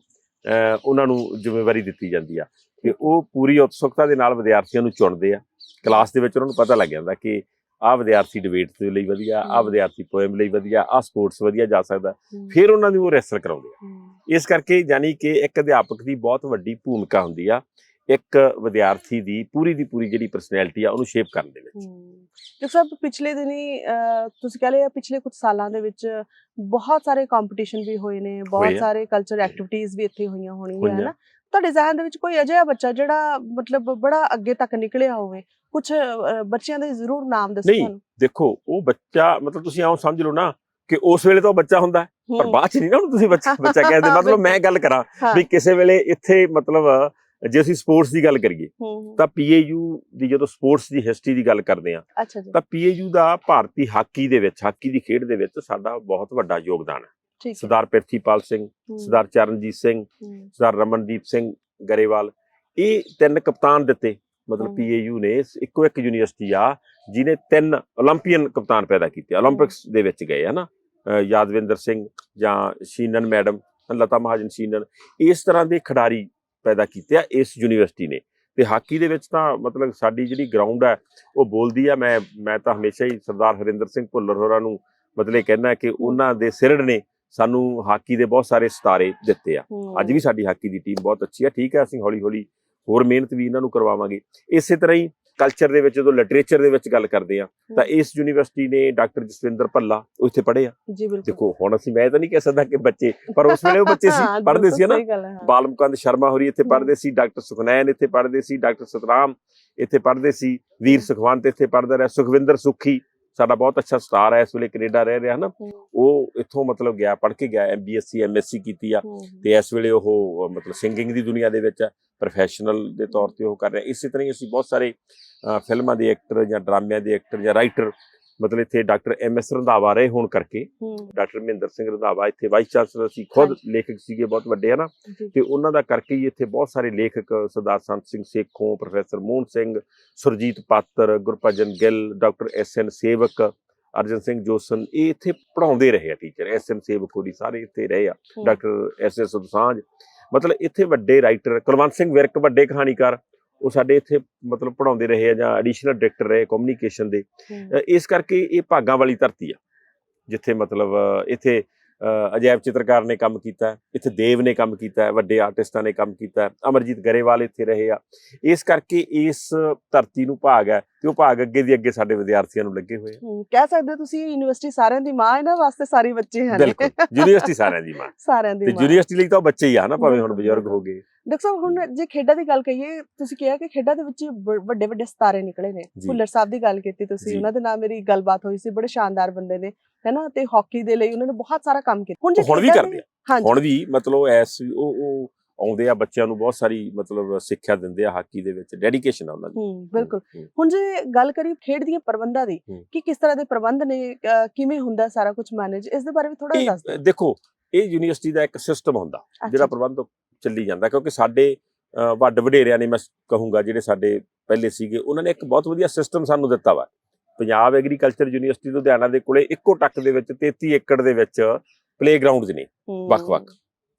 ਉਹਨਾਂ ਨੂੰ ਜ਼ਿੰਮੇਵਾਰੀ ਦਿੱਤੀ ਜਾਂਦੀ ਆ। ਤੇ ਉਹ ਪੂਰੀ ਉਤਸੁਕਤਾ ਦੇ ਨਾਲ ਵਿਦਿਆਰਥੀਆਂ ਨੂੰ ਚੁਣਦੇ ਆ। ਕਲਾਸ ਦੇ ਵਿੱਚ ਉਹਨਾਂ ਨੂੰ ਪਤਾ ਲੱਗ ਜਾਂਦਾ ਕਿ ਆਹ ਵਿਦਿਆਰਥੀ ਡਿਬੇਟ ਦੇ ਲਈ ਵਧੀਆ ਆਹ। ਵਿਦਿਆਰਥੀ ਪੋਇਮ ਲਈ ਵਧੀਆ ਆਹ ਸਪੋਰਟਸ ਵਧੀਆ ਜਾ ਸਕਦਾ। ਫਿਰ ਉਹਨਾਂ ਨੂੰ ਉਹ ਰੈਸਲ ਕਰਾਉਂਦੇ ਆ। ਇਸ ਕਰਕੇ ਯਾਨੀ ਕਿ ਇੱਕ ਅਧਿਆਪਕ ਦੀ ਬਹੁਤ ਵੱਡੀ ਭੂਮਿਕਾ ਹੁੰਦੀ ਆ। ਇੱਕ ਵਿਦਿਆਰਥੀ ਦੀ ਪੂਰੀ ਦੀ ਪੂਰੀ ਜਿਹੜੀ ਪਰਸਨੈਲਿਟੀ ਆ ਉਹਨੂੰ ਸ਼ੇਪ ਕਰਨ ਦੇ ਵਿੱਚ। ਡਾਕਟਰ ਸਾਹਿਬ ਪਿਛਲੇ ਦਿਨੀ ਤੁਸੀਂ ਕਹ ਲਿਆ ਪਿਛਲੇ ਕੁਝ ਸਾਲਾਂ ਦੇ ਵਿੱਚ ਬਹੁਤ ਸਾਰੇ ਕੰਪੀਟੀਸ਼ਨ ਵੀ ਹੋਏ ਨੇ ਬਹੁਤ। ਸਾਰੇ ਕਲਚਰ ਐਕਟੀਵਿਟੀਜ਼ ਵੀ ਇੱਥੇ ਹੋਈਆਂ ਹੋਣਗੀਆਂ ਹੈ। ਨਾ ਤੁਹਾਡੇ ਜ਼ਿਹਨ ਦੇ ਵਿੱਚ ਕੋਈ ਅਜਿਹਾ ਬੱਚਾ ਜਿਹੜਾ ਮਤਲਬ ਬੜਾ ਅੱਗੇ ਤੱਕ ਨਿਕਲਿਆ ਹੋਵੇ? ਕੁਝ ਬੱਚਿਆਂ ਦੇ ਜ਼ਰੂਰ ਨਾਮ ਦੱਸੋ ਨਹੀਂ, ਦੇਖੋ ਉਹ ਬੱਚਾ ਮਤਲਬ ਤੁਸੀਂ ਆਉਂ ਸਮਝ ਲਓ ਨਾ ਕਿ ਉਸ ਵੇਲੇ ਤਾਂ ਉਹ ਬੱਚਾ ਹੁੰਦਾ ਪਰ ਬਾਅਦ ਚ ਨਹੀਂ ਨਾ ਉਹਨੂੰ ਤੁਸੀਂ ਬੱਚਾ ਬੱਚਾ ਕਹਿੰਦੇ ਮਤਲਬ ਮੈਂ ਗੱਲ ਕਰਾਂ ਵੀ ਕਿਸੇ ਵੇਲੇ ਇੱਥੇ ਮਤਲਬ ਜੇ ਅਸੀਂ ਸਪੋਰਟਸ ਦੀ ਗੱਲ ਕਰੀਏ ਤਾਂ ਪੀਏਯੂ ਦੀ ਜਦੋਂ ਸਪੋਰਟਸ ਦੀ ਹਿਸਟਰੀ ਦੀ ਗੱਲ ਕਰਦੇ ਆ ਤਾਂ ਪੀਏਯੂ ਦਾ ਭਾਰਤੀ ਹਾਕੀ ਦੇ ਵਿੱਚ ਹਾਕੀ ਦੀ ਖੇਡ ਦੇ ਵਿੱਚ ਸਾਡਾ ਬਹੁਤ ਵੱਡਾ ਯੋਗਦਾਨ ਹੈ। ਸਰਦਾਰ ਪ੍ਰਿਥੀਪਾਲ ਸਿੰਘ ਸਰਦਾਰ ਚਰਨਜੀਤ ਸਿੰਘ ਸਰਦਾਰ ਰਮਨਦੀਪ ਸਿੰਘ ਗਰੇਵਾਲ ਇਹ ਤਿੰਨ ਕਪਤਾਨ ਦਿੱਤੇ ਮਤਲਬ ਪੀਏਯੂ ਨੇ ਇੱਕੋ ਇੱਕ ਯੂਨੀਵਰਸਿਟੀ ਆ ਜਿਨੇ ਤਿੰਨ 올림픽ੀਅਨ ਕਪਤਾਨ ਪੈਦਾ ਕੀਤੇ 올림픽ਸ ਦੇ ਵਿੱਚ ਗਏ ਹਨਾ? ਯਾਦਵਿੰਦਰ ਸਿੰਘ ਜਾਂ ਸ਼ੀਨਨ ਮੈਡਮ ਲਤਾ ਮਹਾਜਨ ਸ਼ੀਨਨ ਇਸ ਤਰ੍ਹਾਂ ਦੇ ਖਿਡਾਰੀ ਪੈਦਾ ਕੀਤੇ ਆ ਇਸ ਯੂਨੀਵਰਸਿਟੀ ਨੇ। ਤੇ ਹਾਕੀ ਦੇ ਵਿੱਚ ਤਾਂ ਮਤਲਬ ਸਾਡੀ ਜਿਹੜੀ ਗਰਾਊਂਡ ਹੈ ਉਹ ਬੋਲਦੀ ਆ ਮੈਂ ਮੈਂ ਤਾਂ ਹਮੇਸ਼ਾ ਹੀ ਸਰਦਾਰ ਹਰਿੰਦਰ ਸਿੰਘ ਭੁੱਲਰ ਹੋਰਾਂ ਨੂੰ ਮਤਲਬ ਕਹਿਣਾ ਕਿ ਉਹਨਾਂ ਦੇ ਸਿਰੜ ਨੇ ਸਾਨੂੰ ਹਾਕੀ ਦੇ ਬਹੁਤ ਸਾਰੇ ਸਿਤਾਰੇ ਦਿੱਤੇ ਆ। ਅੱਜ ਵੀ ਸਾਡੀ ਹਾਕੀ ਦੀ ਟੀਮ ਬਹੁਤ ਅੱਛੀ ਹੈ ਠੀਕ ਹੈ ਅਸੀਂ ਹੌਲੀ ਹੌਲੀ ਹੋਰ ਮਿਹਨਤ ਵੀ ਇਹਨਾਂ ਨੂੰ ਕਰਵਾਵਾਂਗੇ। ਇਸੇ ਤਰ੍ਹਾਂ ਹੀ ਕਲਚਰ ਦੇ ਵਿੱਚ ਜਦੋਂ ਲਿਟਰੇਚਰ ਦੇ ਵਿੱਚ ਗੱਲ ਕਰਦੇ ਆ ਤਾਂ ਇਸ ਯੂਨੀਵਰਸਿਟੀ ਨੇ ਡਾਕਟਰ ਜਸਵਿੰਦਰ ਭੱਲਾ ਉਹ ਇੱਥੇ ਪੜ੍ਹੇ ਆ। ਜੀ ਬਿਲਕੁਲ। ਦੇਖੋ ਹੁਣ ਅਸੀਂ ਮੈਂ ਤਾਂ ਨਹੀਂ ਕਹਿ ਸਕਦਾ ਕਿ ਬੱਚੇ ਪਰ ਉਸ ਵੇਲੇ ਉਹ ਬੱਚੇ ਸੀ ਪੜ੍ਹਦੇ ਸੀ ਨਾ। ਸਹੀ ਗੱਲ ਹੈ, ਹਾਂ। ਬਾਲ ਮੁਕੰਦ ਸ਼ਰਮਾ ਹੋਰੀ ਇੱਥੇ। ਪੜ੍ਹਦੇ ਸੀ ਡਾਕਟਰ ਸੁਖਨੈਨ ਇੱਥੇ ਪੜ੍ਹਦੇ ਸੀ ਡਾਕਟਰ ਸਤਰਾਮ ਇੱਥੇ ਪੜ੍ਹਦੇ ਸੀ ਵੀਰ ਸੁਖਵੰਤ ਇੱਥੇ ਪੜ੍ਹਦਾ ਰਿਹਾ ਸੁਖਵਿੰਦਰ ਸੁਖੀ ਸਾਡਾ ਬਹੁਤ ਅੱਛਾ ਸਟਾਰ ਹੈ ਇਸ ਵੇਲੇ ਕੈਨੇਡਾ ਰਹਿ ਰਿਹਾ ਨਾ ਉਹ ਇੱਥੋਂ ਮਤਲਬ ਗਿਆ ਪੜ੍ਹ ਕੇ ਗਿਆ ਐਮਬੀਐਸਸੀ ਐਮਐਸਸੀ ਕੀਤੀ ਆ ਤੇ ਇਸ ਵੇਲੇ ਉਹ ਮਤਲਬ ਸਿੰਗਿੰਗ ਦੀ ਦੁਨੀਆ ਦੇ ਵਿੱਚ ਪ੍ਰੋਫੈਸ਼ਨਲ ਦੇ ਤੌਰ ਤੇ ਉਹ ਕਰ ਰਿਹਾ ਇਸੇ ਤਰ੍ਹਾਂ ਹੀ ਅਸੀਂ ਬਹੁਤ ਸਾਰੇ ਫਿਲਮਾਂ ਦੇ ਐਕਟਰ ਜਾਂ ਡਰਾਮਿਆਂ ਦੇ ਐਕਟਰ ਜਾਂ ਰਾਈਟਰ ਮਤਲਬ ਇੱਥੇ ਡਾਕਟਰ ਐਮ ਐਸ ਰੰਧਾਵਾ ਰਹੇ ਹੋਣ ਕਰਕੇ ਡਾਕਟਰ ਮਹਿੰਦਰ ਸਿੰਘ ਰੰਧਾਵਾ ਇੱਥੇ ਵਾਈਸ ਚਾਂਸਲਰ ਸੀ ਖੁਦ ਲੇਖਕ ਸੀਗੇ ਬਹੁਤ ਵੱਡੇ ਹਨਾ? ਤੇ ਉਹਨਾਂ ਦਾ ਕਰਕੇ ਹੀ ਇੱਥੇ ਬਹੁਤ ਸਾਰੇ ਲੇਖਕ Sardar Sant Singh Sekhon professor Mohan Singh Surjit Patar Gurbhajan Gill doctor S N Sewak Arjan Singh ਜੋਸਨ ਇਹ ਇੱਥੇ ਪੜਾਉਂਦੇ ਰਹੇ ਆ ਟੀਚਰ ਐਸ ਐਨ ਸੇਵਕ ਹੋਰੀ ਸਾਰੇ ਇੱਥੇ ਰਹੇ ਆ। ਡਾਕਟਰ ਐਸ ਐਸ ਦੋਸਾਂਝ ਮਤਲਬ ਇੱਥੇ ਵੱਡੇ ਰਾਈਟਰ ਕੁਲਵੰਤ ਸਿੰਘ ਵਿਰਕ ਵੱਡੇ ਕਹਾਣੀਕਾਰ ਉਹ ਸਾਡੇ ਇੱਥੇ ਮਤਲਬ ਪੜਾਉਂਦੇ ਰਹੇ ਆ ਜਾਂ ਐਡੀਸ਼ਨਲ ਡਾਇਰੈਕਟਰ ਰਹੇ ਕਮਿਊਨੀਕੇਸ਼ਨ ਦੇ। ਇਸ ਕਰਕੇ ਇਹ ਭਾਗਾਂ ਵਾਲੀ ਧਰਤੀ ਆ ਜਿੱਥੇ ਮਤਲਬ ਇੱਥੇ ਅਜੈਬ ਚਿੱਤਰਕਾਰ ਨੇ ਕੰਮ ਕੀਤਾ ਇੱਥੇ ਦੇਵ ਨੇ ਕੰਮ ਕੀਤਾ ਵੱਡੇ ਆਰਟਿਸਟਾਂ ਨੇ ਕੰਮ ਕੀਤਾ ਅਮਰਜੀਤ ਗਰੇਵਾਲ ਇੱਥੇ ਰਹੇ ਆ। ਇਸ ਕਰਕੇ ਇਸ ਧਰਤੀ ਨੂੰ ਭਾਗ ਹੈ ਤੇ ਉਹ ਭਾਗ ਅੱਗੇ ਦੀ ਅੱਗੇ ਸਾਡੇ ਵਿਦਿਆਰਥੀਆਂ ਨੂੰ ਲੱਗੇ ਹੋਏ ਕਹਿ ਸਕਦੇ ਤੁਸੀਂ ਯੂਨੀਵਰਸਿਟੀ ਸਾਰਿਆਂ ਦੀ ਮਾਂ ਇਹਨਾਂ ਵਾਸਤੇ ਸਾਰੇ ਬੱਚੇ ਹਨ। ਬਿਲਕੁਲ ਯੂਨੀਵਰਸਿਟੀ ਸਾਰਿਆਂ ਦੀ ਮਾਂ। ਸਾਰਿਆਂ ਦੀ ਤੇ ਮਾਂ। ਯੂਨੀਵਰਸਿਟੀ ਲਈ ਤਾਂ ਉਹ ਬੱਚੇ ਹੀ ਆ ਨਾ ਭਾਵੇਂ ਹੁਣ ਬਜ਼ੁਰਗ। ਹੋ ਗਏ ਡਾਕਟਰ ਸਾਹਿਬ ਹੁਣ ਜੇ ਖੇਡਾਂ ਦੀ ਗੱਲ ਕਹੀਏ ਤੁਸੀਂ ਕਿਹਾ ਕਿ ਖੇਡਾਂ ਦੇ ਵਿੱਚ ਵੱਡੇ ਵੱਡੇ ਸਿਤਾਰੇ ਨਿਕਲੇ ਨੇ। ਭੁੱਲਰ ਸਾਹਿਬ ਦੀ ਗੱਲ ਕੀਤੀ ਤੁਸੀਂ। ਉਹਨਾਂ ਦੇ ਨਾਲ ਮੇਰੀ ਗੱਲਬਾਤ ਹੋਈ ਸੀ ਬੜੇ ਸ਼ਾਨਦਾਰ ਬੰਦੇ ਨੇ। ਹੈਨਾ ਤੇ ਹਾਕੀ ਦੇ ਲਈ ਉਹਨਾਂ ਨੇ ਬਹੁਤ ਸਾਰਾ ਕੰਮ ਕੀਤਾ। ਜੇ ਉਹ ਹੁਣ ਵੀ ਕਰਦੇ ਆ। ਹੁਣ ਵੀ ਮਤਲਬ ਐਸ ਉਹ ਉਹ ਆਉਂਦੇ ਆ ਬੱਚਿਆਂ ਨੂੰ ਬਹੁਤ ਸਾਰੀ ਮਤਲਬ ਸਿੱਖਿਆ ਦਿੰਦੇ ਆ ਹਾਕੀ ਦੇ ਵਿੱਚ ਡੈਡੀਕੇਸ਼ਨ ਆ ਉਹਨਾਂ ਦੀ। ਹੂੰ ਬਿਲਕੁਲ। ਹੁਣ ਜੇ ਗੱਲ ਕਰੀਏ ਖੇਡ ਦੀਆਂ ਪ੍ਰਬੰਧਾਂ ਦੀ। ਕਿ ਕਿਸ ਤਰ੍ਹਾਂ ਦੇ ਪ੍ਰਬੰਧ ਨੇ ਕਿਵੇਂ ਹੁੰਦਾ ਸਾਰਾ ਕੁਝ ਮੈਨੇਜ ਇਸ ਦੇ ਬਾਰੇ ਵੀ ਥੋੜਾ ਦੱਸ ਦਿਓ। ਦੇਖੋ ਇਹ ਯੂਨੀਵਰਸਿਟੀ ਦਾ ਇੱਕ ਸਿਸਟਮ ਹੁੰਦਾ ਜਿਹੜਾ ਪ੍ਰਬੰਧ ਚੱਲੀ ਜਾਂਦਾ ਕਿਉਂਕਿ ਸਾਡੇ ਵੱਡ ਵਡੇਰਿਆਂ ਨੇ ਮੈਂ ਕਹੂੰਗਾ ਜਿਹੜੇ ਸਾਡੇ ਪਹਿਲੇ ਸੀਗੇ ਉਹਨਾਂ ਨੇ ਇੱਕ ਬਹੁਤ ਵਧੀਆ ਸਿਸਟਮ ਸਾਨੂੰ ਦਿੱਤਾ ਵਾ। ਪੰਜਾਬ ਐਗਰੀਕਲਚਰ ਯੂਨੀਵਰਸਿਟੀ ਲੁਧਿਆਣਾ ਦੇ ਕੋਲੇ ਇੱਕੋ ਟੱਕ ਦੇ ਵਿੱਚ 33 ਏਕੜ ਦੇ ਵਿੱਚ ਪਲੇਗਰਾਉਂਡਸ ਨੇ ਵੱਖ-ਵੱਖ।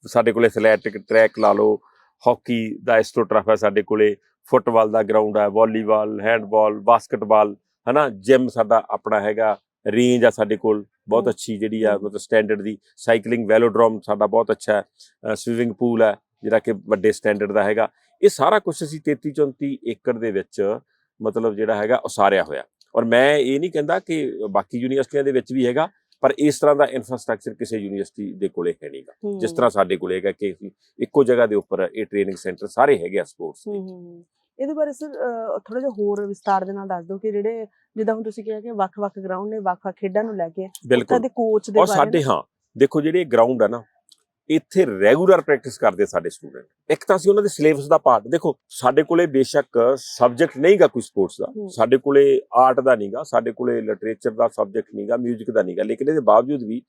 ਸਾਡੇ ਕੋਲੇ ਐਥਲੈਟਿਕ ਟਰੈਕ ਲਾ ਲਓ ਹਾਕੀ ਦਾ ਐਸਟ੍ਰੋਟਰਫ ਹੈ ਸਾਡੇ ਕੋਲੇ ਫੁੱਟਬਾਲ ਦਾ ਗਰਾਊਂਡ ਹੈ ਵਾਲੀਬਾਲ ਹੈਂਡਬਾਲ ਬਾਸਕਟਬਾਲ ਹਨਾ ਜਿਮ ਸਾਡਾ ਆਪਣਾ ਹੈਗਾ ਰੇਂਜ ਆ ਸਾਡੇ ਕੋਲ ਬਹੁਤ। ਅੱਛੀ ਜਿਹੜੀ ਆ। ਮਤਲਬ ਸਟੈਂਡਰਡ ਦੀ ਸਾਈਕਲਿੰਗ ਵੈਲੋਡਰੋਮ ਸਾਡਾ ਬਹੁਤ ਅੱਛਾ ਹੈ ਸਵਿਮਿੰਗ ਪੂਲ ਹੈ ਜਿਹੜਾ ਕਿ ਵੱਡੇ ਸਟੈਂਡਰਡ ਦਾ ਹੈਗਾ ਇਹ ਸਾਰਾ ਕੁਝ ਅਸੀਂ 33 34 ਏਕੜ ਦੇ ਵਿੱਚ ਮਤਲਬ ਜਿਹੜਾ ਹੈਗਾ ਉਸਾਰਿਆ ਹੋਇਆ ਔਰ ਮੈਂ ਇਹ ਨਹੀਂ ਕਹਿੰਦਾ ਕਿ ਬਾਕੀ ਯੂਨੀਵਰਸਿਟੀਆਂ ਦੇ ਵਿੱਚ ਵੀ ਹੈਗਾ ਪਰ ਇਸ ਤਰ੍ਹਾਂ ਦਾ ਇਨਫਰਾਸਟ੍ਰਕਚਰ ਕਿਸੇ ਯੂਨੀਵਰਸਿਟੀ ਦੇ ਕੋਲੇ ਹੈ ਨਹੀਂਗਾ। ਜਿਸ ਤਰ੍ਹਾਂ ਸਾਡੇ ਕੋਲੇ ਹੈਗਾ ਕਿ ਇੱਕੋ ਜਗ੍ਹਾ ਦੇ ਉੱਪਰ ਇਹ ਟ੍ਰੇਨਿੰਗ ਸੈਂਟਰ ਸਾਰੇ ਹੈਗੇ ਆ ਸਪੋਰਟਸ ਹੂੰ। ਇਹਦੇ ਬਾਰੇ ਸਰ ਥੋੜਾ ਜਿਹਾ ਹੋਰ ਵਿਸਤਾਰ ਦੇ ਨਾਲ ਦੱਸ ਦਿਓ ਕਿ ਜਿਹੜੇ ਜਿੱਦਾਂ ਹੁਣ ਤੁਸੀਂ ਕਿਹਾ ਕਿ ਵੱਖ-ਵੱਖ ਗਰਾਊਂਡ ਨੇ ਵੱਖ-ਵੱਖ ਖੇਡਾਂ ਨੂੰ ਲੈ ਕੇ ਦੇ ਕੋਚ ਦੇ ਔਰ ਬਾਰੇ ਸਾਡੇ ਹਾਂ ਦੇਖੋ ਜਿਹੜੇ ਗਰਾਊਂਡ ਆ ਨਾ ਇੱਥੇ ਰੈਗੂਲਰ ਪ੍ਰੈਕਟਿਸ ਕਰਦੇ ਸਾਡੇ ਸਟੂਡੈਂਟ ਇੱਕ ਤਾਂ ਅਸੀਂ ਉਹਨਾਂ ਦੇ ਸਿਲੇਬਸ ਦਾ ਪਾਰਟ ਦੇਖੋ ਸਾਡੇ ਕੋਲੇ ਬੇਸ਼ੱਕ ਸਬਜੈਕਟ ਨਹੀਂਗਾ ਕੋਈ ਸਪੋਰਟਸ ਦਾ। ਸਾਡੇ ਕੋਲੇ ਆਰਟ ਦਾ ਨਹੀਂਗਾ ਸਾਡੇ ਕੋਲੇ ਲਿਟਰੇਚਰ ਦਾ ਸਬਜੈਕਟ ਨਹੀਂਗਾ 뮤직 ਦਾ ਨਹੀਂਗਾ ਲੇਕਿਨ ਇਹਦੇ ਬਾਵਜੂਦ ਵੀ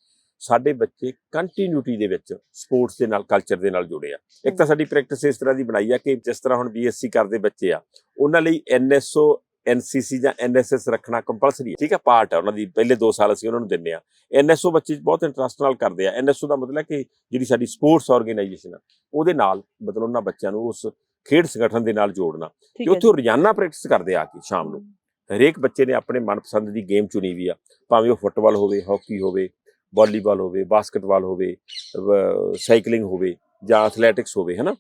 ਸਾਡੇ ਬੱਚੇ ਕੰਟੀਨਿਊਟੀ ਦੇ ਵਿੱਚ ਸਪੋਰਟਸ ਦੇ ਨਾਲ ਕਲਚਰ ਦੇ ਨਾਲ ਜੁੜੇ ਆ। ਇੱਕ ਤਾਂ ਸਾਡੀ ਪ੍ਰੈਕਟਿਸ ਇਸ ਤਰ੍ਹਾਂ ਦੀ ਬਣਾਈ ਆ ਕਿ ਜਿਸ ਤਰ੍ਹਾਂ ਹੁਣ ਬੀਐਸਸੀ ਕਰਦੇ ਬੱਚੇ ਆ ਉਹਨਾਂ ਲਈ ਐਨਐਸਓ ਐਨਸੀਸੀ ਜਾਂ ਐਨਐਸਐਸ ਰੱਖਣਾ ਕੰਪਲਸਰੀ ਹੈ। ਠੀਕ ਹੈ ਪਾਰਟ ਹੈ ਉਹਨਾਂ ਦੀ ਪਹਿਲੇ 2 ਸਾਲ ਅਸੀਂ ਉਹਨਾਂ ਨੂੰ ਦਿੰਨੇ ਆ ਐਨਐਸਓ ਬੱਚੇ ਬਹੁਤ ਇੰਟਰਸਟ ਨਾਲ ਕਰਦੇ ਆ। ਐਨਐਸਓ ਦਾ ਮਤਲਬ ਹੈ ਕਿ ਜਿਹੜੀ ਸਾਡੀ ਸਪੋਰਟਸ ਆਰਗੇਨਾਈਜੇਸ਼ਨ ਆ ਉਹਦੇ ਨਾਲ ਮਤਲਬ ਉਹਨਾਂ ਬੱਚਿਆਂ ਨੂੰ ਉਸ ਖੇਡ ਸੰਗਠਨ ਦੇ ਨਾਲ ਜੋੜਨਾ। ਤੇ ਉੱਥੇ ਰੋਜ਼ਾਨਾ ਪ੍ਰੈਕਟਿਸ ਕਰਦੇ ਆ ਕੇ ਸ਼ਾਮ ਨੂੰ। ਹਰੇਕ ਬੱਚੇ ਨੇ ਆਪਣੇ ਮਨਪਸੰਦ ਦੀ ਗੇਮ ਚੁਣੀ ਵੀ ਆ। ਭਾਵੇਂ ਉਹ ਫੁੱਟਬਾਲ ਹੋਵੇ ਹਾਕੀ ਹੋਵੇ ਵਾਲੀਬਾਲ ਹੋਵੇ ਬਾਸਕਟਬਾਲ ਹੋਵੇ ਸਾਈਕਲਿੰਗ ਹੋਵੇ ਜਾਂ ਐਥਲੈਟਿਕਸ ਹੋਵੇ ਹਨਾ?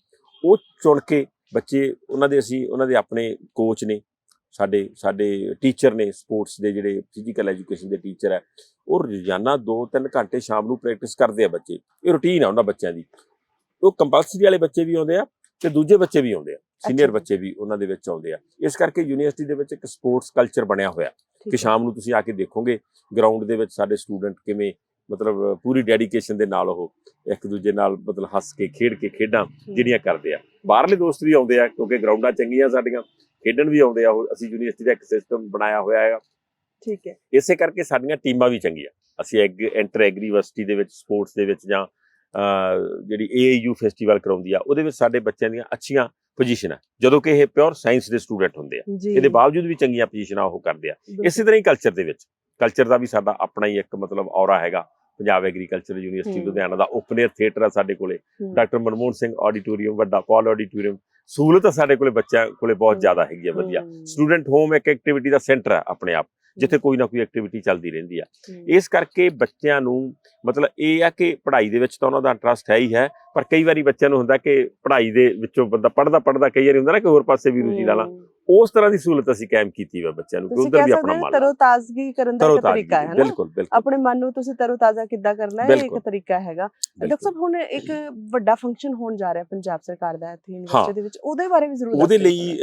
ਉਹ ਚੁਣ ਕੇ ਬੱਚੇ ਉਹਨਾਂ ਦੇ ਅਸੀਂ ਉਹਨਾਂ ਦੇ ਆਪਣੇ ਕੋਚ ਨੇ ਸਾਡੇ ਸਾਡੇ ਟੀਚਰ ਨੇ ਸਪੋਰਟਸ ਦੇ ਜਿਹੜੇ ਫਿਜ਼ੀਕਲ ਐਜੂਕੇਸ਼ਨ ਦੇ ਟੀਚਰ ਹੈ ਉਹ ਰੋਜ਼ਾਨਾ 2-3 ਘੰਟੇ ਸ਼ਾਮ ਨੂੰ ਪ੍ਰੈਕਟਿਸ ਕਰਦੇ ਆ ਬੱਚੇ। ਇਹ ਰੁਟੀਨ ਆ ਉਹਨਾਂ ਬੱਚਿਆਂ ਦੀ। ਉਹ ਕੰਪਲਸਰੀ ਵਾਲੇ ਬੱਚੇ ਵੀ ਆਉਂਦੇ ਆ ਤੇ ਦੂਜੇ ਬੱਚੇ ਵੀ ਆਉਂਦੇ ਆ। ਸੀਨੀਅਰ। ਬੱਚੇ ਵੀ ਉਹਨਾਂ ਦੇ ਵਿੱਚ ਆਉਂਦੇ ਆ। ਇਸ ਕਰਕੇ ਯੂਨੀਵਰਸਿਟੀ ਦੇ ਵਿੱਚ ਇੱਕ ਸਪੋਰਟਸ ਕਲਚਰ ਬਣਿਆ ਹੋਇਆ। ਕਿ। ਸ਼ਾਮ ਨੂੰ ਤੁਸੀਂ ਆ ਕੇ ਦੇਖੋਗੇ ਗਰਾਊਂਡ ਦੇ ਵਿੱਚ ਸਾਡੇ ਸਟੂਡੈਂਟ ਕਿਵੇਂ ਮਤਲਬ ਪੂਰੀ ਡੈਡੀਕੇਸ਼ਨ ਦੇ ਨਾਲ ਉਹ ਇੱਕ ਦੂਜੇ ਨਾਲ ਮਤਲਬ ਹੱਸ ਕੇ ਖੇਡ ਕੇ ਖੇਡਾਂ ਜਿਹੜੀਆਂ ਕਰਦੇ ਆ। ਬਾਹਰਲੇ ਦੋਸਤ ਵੀ ਆਉਂਦੇ ਆ ਕਿਉਂਕਿ ਗਰਾਊਂਡਾਂ ਚੰਗੀਆਂ ਸਾਡੀਆਂ। ਖੇਡਣ ਵੀ ਆਉਂਦੇ ਆ ਉਹ ਅਸੀਂ ਯੂਨੀਵਰਸਿਟੀ ਦਾ ਇੱਕ ਸਿਸਟਮ ਬਣਾਇਆ ਹੋਇਆ ਹੈ ਠੀਕ ਹੈ। ਇਸੇ ਕਰਕੇ ਸਾਡੀਆਂ ਟੀਮਾਂ ਵੀ ਚੰਗੀਆਂ। ਅਸੀਂ ਐਗ ਐਂਟਰ ਐਗਰੀ ਯੂਨੀਵਰਸਿਟੀ ਦੇ ਵਿੱਚ ਸਪੋਰਟਸ ਦੇ ਵਿੱਚ ਜਾਂ ਜਿਹੜੀ ਏਯੂ ਫੈਸਟੀਵਲ ਕਰਾਉਂਦੀ ਆ ਉਹਦੇ ਵਿੱਚ ਸਾਡੇ ਬੱਚਿਆਂ ਦੀਆਂ ਅੱਛੀਆਂ ਪੋਜੀਸ਼ਨਾਂ ਜਦੋਂ ਕਿ ਇਹ ਪਿਓਰ ਸਾਇੰਸ ਦੇ ਸਟੂਡੈਂਟ ਹੁੰਦੇ ਆ। ਇਹਦੇ ਬਾਵਜੂਦ ਵੀ ਚੰਗੀਆਂ ਪੋਜੀਸ਼ਨਾਂ ਉਹ ਕਰਦੇ ਆ। ਇਸੇ ਤਰ੍ਹਾਂ ਹੀ ਕਲਚਰ ਦੇ ਵਿੱਚ। ਕਲਚਰ ਦਾ ਵੀ ਸਾਡਾ ਆਪਣਾ ਹੀ ਇੱਕ ਮਤਲਬ ਔਰਾ ਹੈਗਾ। Punjab agriculture university. ਲੁਧਿਆਣਾ ਦਾ ਓਪਨ 에ਅਰ ਥੀਏਟਰ ਆ ਸਾਡੇ ਕੋਲੇ। ਡਾਕਟਰ ਮਨਮੋਹਨ ਸਿੰਘ ਆਡੀਟੋਰੀਅਮ ਵੱਡਾ ਪਾਲ ਆਡੀਟੋਰੀਅਮ ਸਹੂਲਤ ਆ ਸਾਡੇ ਕੋਲੇ ਬੱਚਿਆਂ ਕੋਲੇ ਬਹੁਤ ਹੂੰ। ਜ਼ਿਆਦਾ ਹੈਗੀ ਆ ਵਧੀਆ ਹੂੰ। ਸਟੂਡੈਂਟ ਹੋਮ ਇੱਕ ਐਕਟੀਵਿਟੀ ਦਾ ਸੈਂਟਰ ਹੈ ਆਪਣੇ ਆਪ ਜਿੱਥੇ ਕੋਈ ਨਾ ਕੋਈ ਐਕਟੀਵਿਟੀ ਚੱਲਦੀ ਰਹਿੰਦੀ ਆ ਹੂੰ। ਇਸ ਕਰਕੇ ਬੱਚਿਆਂ ਨੂੰ ਮਤਲਬ ਇਹ ਆ ਕਿ ਪੜ੍ਹਾਈ ਦੇ ਵਿੱਚ ਤਾਂ ਉਹਨਾਂ ਦਾ ਇੰਟਰਸਟ ਹੈ ਹੀ ਹੈ ਪਰ ਕਈ ਵਾਰੀ ਬੱਚਿਆਂ ਨੂੰ ਹੁੰਦਾ ਕਿ ਪੜ੍ਹਾਈ ਦੇ ਵਿੱਚੋਂ ਬੰਦਾ ਪੜ੍ਹਦਾ ਪੜ੍ਹਦਾ ਕਈ ਵਾਰੀ ਹੁੰਦਾ ਨਾ ਕਿ ਹੋਰ ਪਾਸੇ ਵੀ ਰੁਚੀ ਲਾ ਲਾਂ ਹੂੰ। ਉਸ ਤਰ੍ਹਾਂ ਦੀ ਸਹੂਲਤ ਅਸੀਂ ਕਾਇਮ ਕੀਤੀ ਵਾ ਬੱਚਿਆਂ ਨੂੰ ਉਧਰ ਵੀ ਆਪਣਾ ਹੋ ਮਨ ਤਰੋ ਤਾਜ਼ਗੀ ਕਰਨ ਦਾ ਤਰੀਕਾ ਹੈ ਨਾ ਬਿਲਕੁਲ ਬਿਲਕੁਲ ਆਪਣੇ ਮਨ ਨੂੰ ਤੁਸੀਂ ਤਰੋ ਤਾਜ਼ਾ ਕਿੱਦਾਂ ਕਰਨਾ ਹੈ ਇੱਕ। ਤਰੀਕਾ ਹੈਗਾ ਡਾਕਟਰ। ਸਾਹਿਬ ਹੁਣ ਇੱਕ ਵੱਡਾ ਫੰਕਸ਼ਨ ਹੋਣ ਜਾ ਰਿਹਾ ਪੰਜਾਬ ਸਰਕਾਰ ਦਾ ਇੱਥੇ ਯੂਨੀਵਰਸਿਟੀ ਦੇ ਵਿੱਚ ਉਹਦੇ ਬਾਰੇ ਵੀ ਜ਼ਰੂਰ ਉਹਦੇ ਲਈ